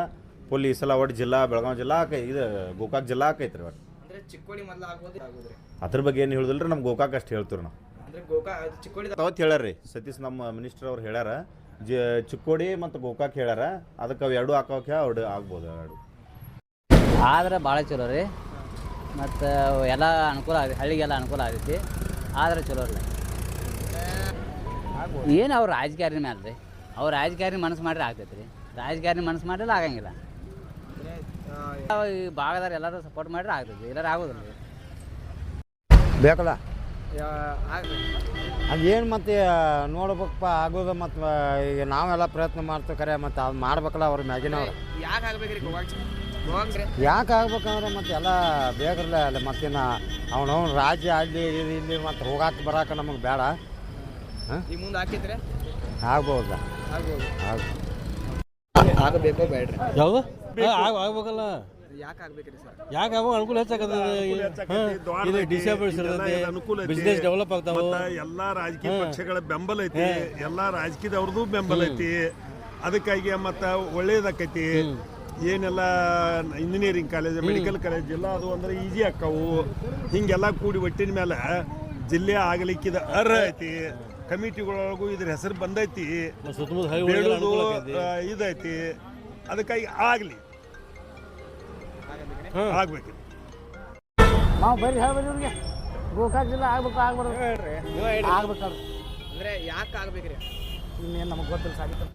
ಫುಲ್ ಈ ಸಲ ಒಟ್ಟು ಜಿಲ್ಲಾ ಬೆಳಗಾವಿ ಜಿಲ್ಲಾ ಆಕೈ ಇದು ಗೋಕಾಕ್ ಜಿಲ್ಲಾ ಆಕೈತ್ರಿ ಒಟ್ಟು. ಅಂದ್ರೆ ಚಿಕ್ಕೋಡಿ ಮೊದ್ಲು ಆಗ್ಬೋದು ಆಗೋದ್ರಿ ಅದ್ರ ಬಗ್ಗೆ ಏನು ಹೇಳಿದ್ರಿ ರೀ ನಮ್ಮ ಗೋಕಾಕ್ ಅಷ್ಟು ಹೇಳ್ತೀವಿ ನಾವು. ಅಂದ್ರೆ ಗೋಕಾ ಚಿಕ್ಕೋಡಿ ಅವತ್ತು ಹೇಳ್ಯಾರ ಸತೀಶ್ ನಮ್ಮ ಮಿನಿಸ್ಟರ್ ಅವ್ರು ಹೇಳ್ಯಾರ ಜ ಚಿಕ್ಕೋಡಿ ಮತ್ತು ಗೋಕಾಕ್ ಹೇಳ್ಯಾರ ಅದಕ್ಕೆ ಅವು ಎರಡು ಹಾಕೋಕೆ ಅವ್ರು ಆಗ್ಬೋದು ಎರಡು. ಆದ್ರೆ ಭಾಳ ಚಲೋ ರೀ ಮತ್ತು ಎಲ್ಲ ಅನುಕೂಲ ಆಗಿ ಹಳ್ಳಿಗೆಲ್ಲ ಅನುಕೂಲ ಆಗೈತಿ ಆದ್ರೆ ಚಲೋ ರೀ ಏನು ಅವ್ರು ರಾಜಕಾರಣಿ ಮೇಲೆ ರೀ ಅವ್ರು ರಾಜಕಾರಣಿ ಮನಸ್ಸು ಮಾಡ್ರೆ ಆಗ್ತೈತೆ ರೀ ರಾಜಕಾರಣಿ ಮನಸ್ಸು ಮಾಡಿದ್ರೆ ಆಗಂಗಿಲ್ಲ. ಈ ಭಾಗದಾರ ಎಲ್ಲರೂ ಸಪೋರ್ಟ್ ಮಾಡಿದ್ರೆ ಆಗ್ತದೆ ಎಲ್ಲರೂ ಆಗೋದಿಲ್ಲ. ಬೇಕಲ್ಲ? ಅದೇನು ಮತ್ತೆ ನೋಡ್ಬೇಕಪ್ಪ ಆಗೋದು ಮತ್ತು ಈಗ ನಾವೆಲ್ಲ ಪ್ರಯತ್ನ ಮಾಡ್ತೀವಿ ಕರೆ ಮತ್ತು ಅದು ಮಾಡ್ಬೇಕಲ್ಲ ಅವ್ರ ಮ್ಯಾಗಿನವ್ರು. ಯಾಕೆ ಆಗ್ಬೇಕ್ರಿ ಯಾಕೆ ಆಗ್ಬೇಕಂದ್ರೆ ಮತ್ತೆ ಎಲ್ಲ ಬೇಕಲ್ಲ ಅಲ್ಲ ಮತ್ತಿನ ಅವನವ್ನ ರಾಜ್ಯ ಅಲ್ಲಿ ಇಲ್ಲಿ ಇಲ್ಲಿ ಮತ್ತು ಹೋಗಾಕ ಬರಾಕ ನಮಗೆ ಬೇಡ. ಈಗ ಮುಂದೆ ಹಾಕಿದ್ರೆ? ಆಗ್ಬೋದಾ? ಆಗ್ಬೋದು. ಆಗ ಆಗಬೇಕೋ ಬೇಡ್ರಿ? ಯಾವುದು? ಆಗ್ಬೇಕಲ್ಲ. ಯಾಕೆ ಆಗ್ಬೇಕ್ರಿ ಸರ್? ಯಾಕೆ ಅವಾಗ ಅನುಕೂಲ ಹೆಚ್ಚಾಕತ್ತದ ಇದು. ಡಿಸೇಬಲ್ಸ್ ಅನುಕೂಲ ಬಿಸ್ನೆಸ್ ಡೆವಲಪ್ ಆಗ್ತಾವ. ಎಲ್ಲ ರಾಜಕೀಯ ಪಕ್ಷಗಳ ಬೆಂಬಲ ಐತಿ. ಎಲ್ಲ ರಾಜಕೀಯದವ್ರದ್ದು ಬೆಂಬಲ ಐತಿ. ಅದಕ್ಕಾಗಿ ಮತ್ತು ಒಳ್ಳೇದಾಕೈತಿ. ಏನೆಲ್ಲ ಇಂಜಿನಿಯರಿಂಗ್ ಕಾಲೇಜ್ ಮೆಡಿಕಲ್ ಕಾಲೇಜ್ ಎಲ್ಲ ಅದು ಅಂದ್ರೆ ಈಜಿ ಆಕ್ಕಾವು. ಹಿಂಗೆಲ್ಲ ಕೂಡಿ ಒಟ್ಟಿನ ಮೇಲೆ ಜಿಲ್ಲೆ ಆಗಲಿಕ್ಕಿದ ಅರ್ಹ ಐತಿ. ಕಮಿಟಿಗಳೊಳಗೂ ಇದ್ರ ಹೆಸರು ಬಂದೈತಿ. ಇದೈತಿ ಅದಕ್ಕಾಗಿ ಆಗಲಿ. ಆಗ್ಬೇಕು. ನಾವು ಬರೀ ಹೇಳ್ಬೇಡಿ ಇವ್ರಿಗೆ. ಗೋಕಾಕ್ ಜಿಲ್ಲಾ ಆಗ್ಬೇಕು ಆಗ್ಬಾರ್ದು. ಹೇಳ್ರಿ. ಆಗ್ಬೇಕಲ್ರಿ ಅಂದ್ರೆ ಯಾಕೆ ಆಗ್ಬೇಕ್ರಿ? ಇನ್ನೇನು ನಮಗೆ ಗೊತ್ತಿಲ್ಲ ಸಾಗಿತ್ತು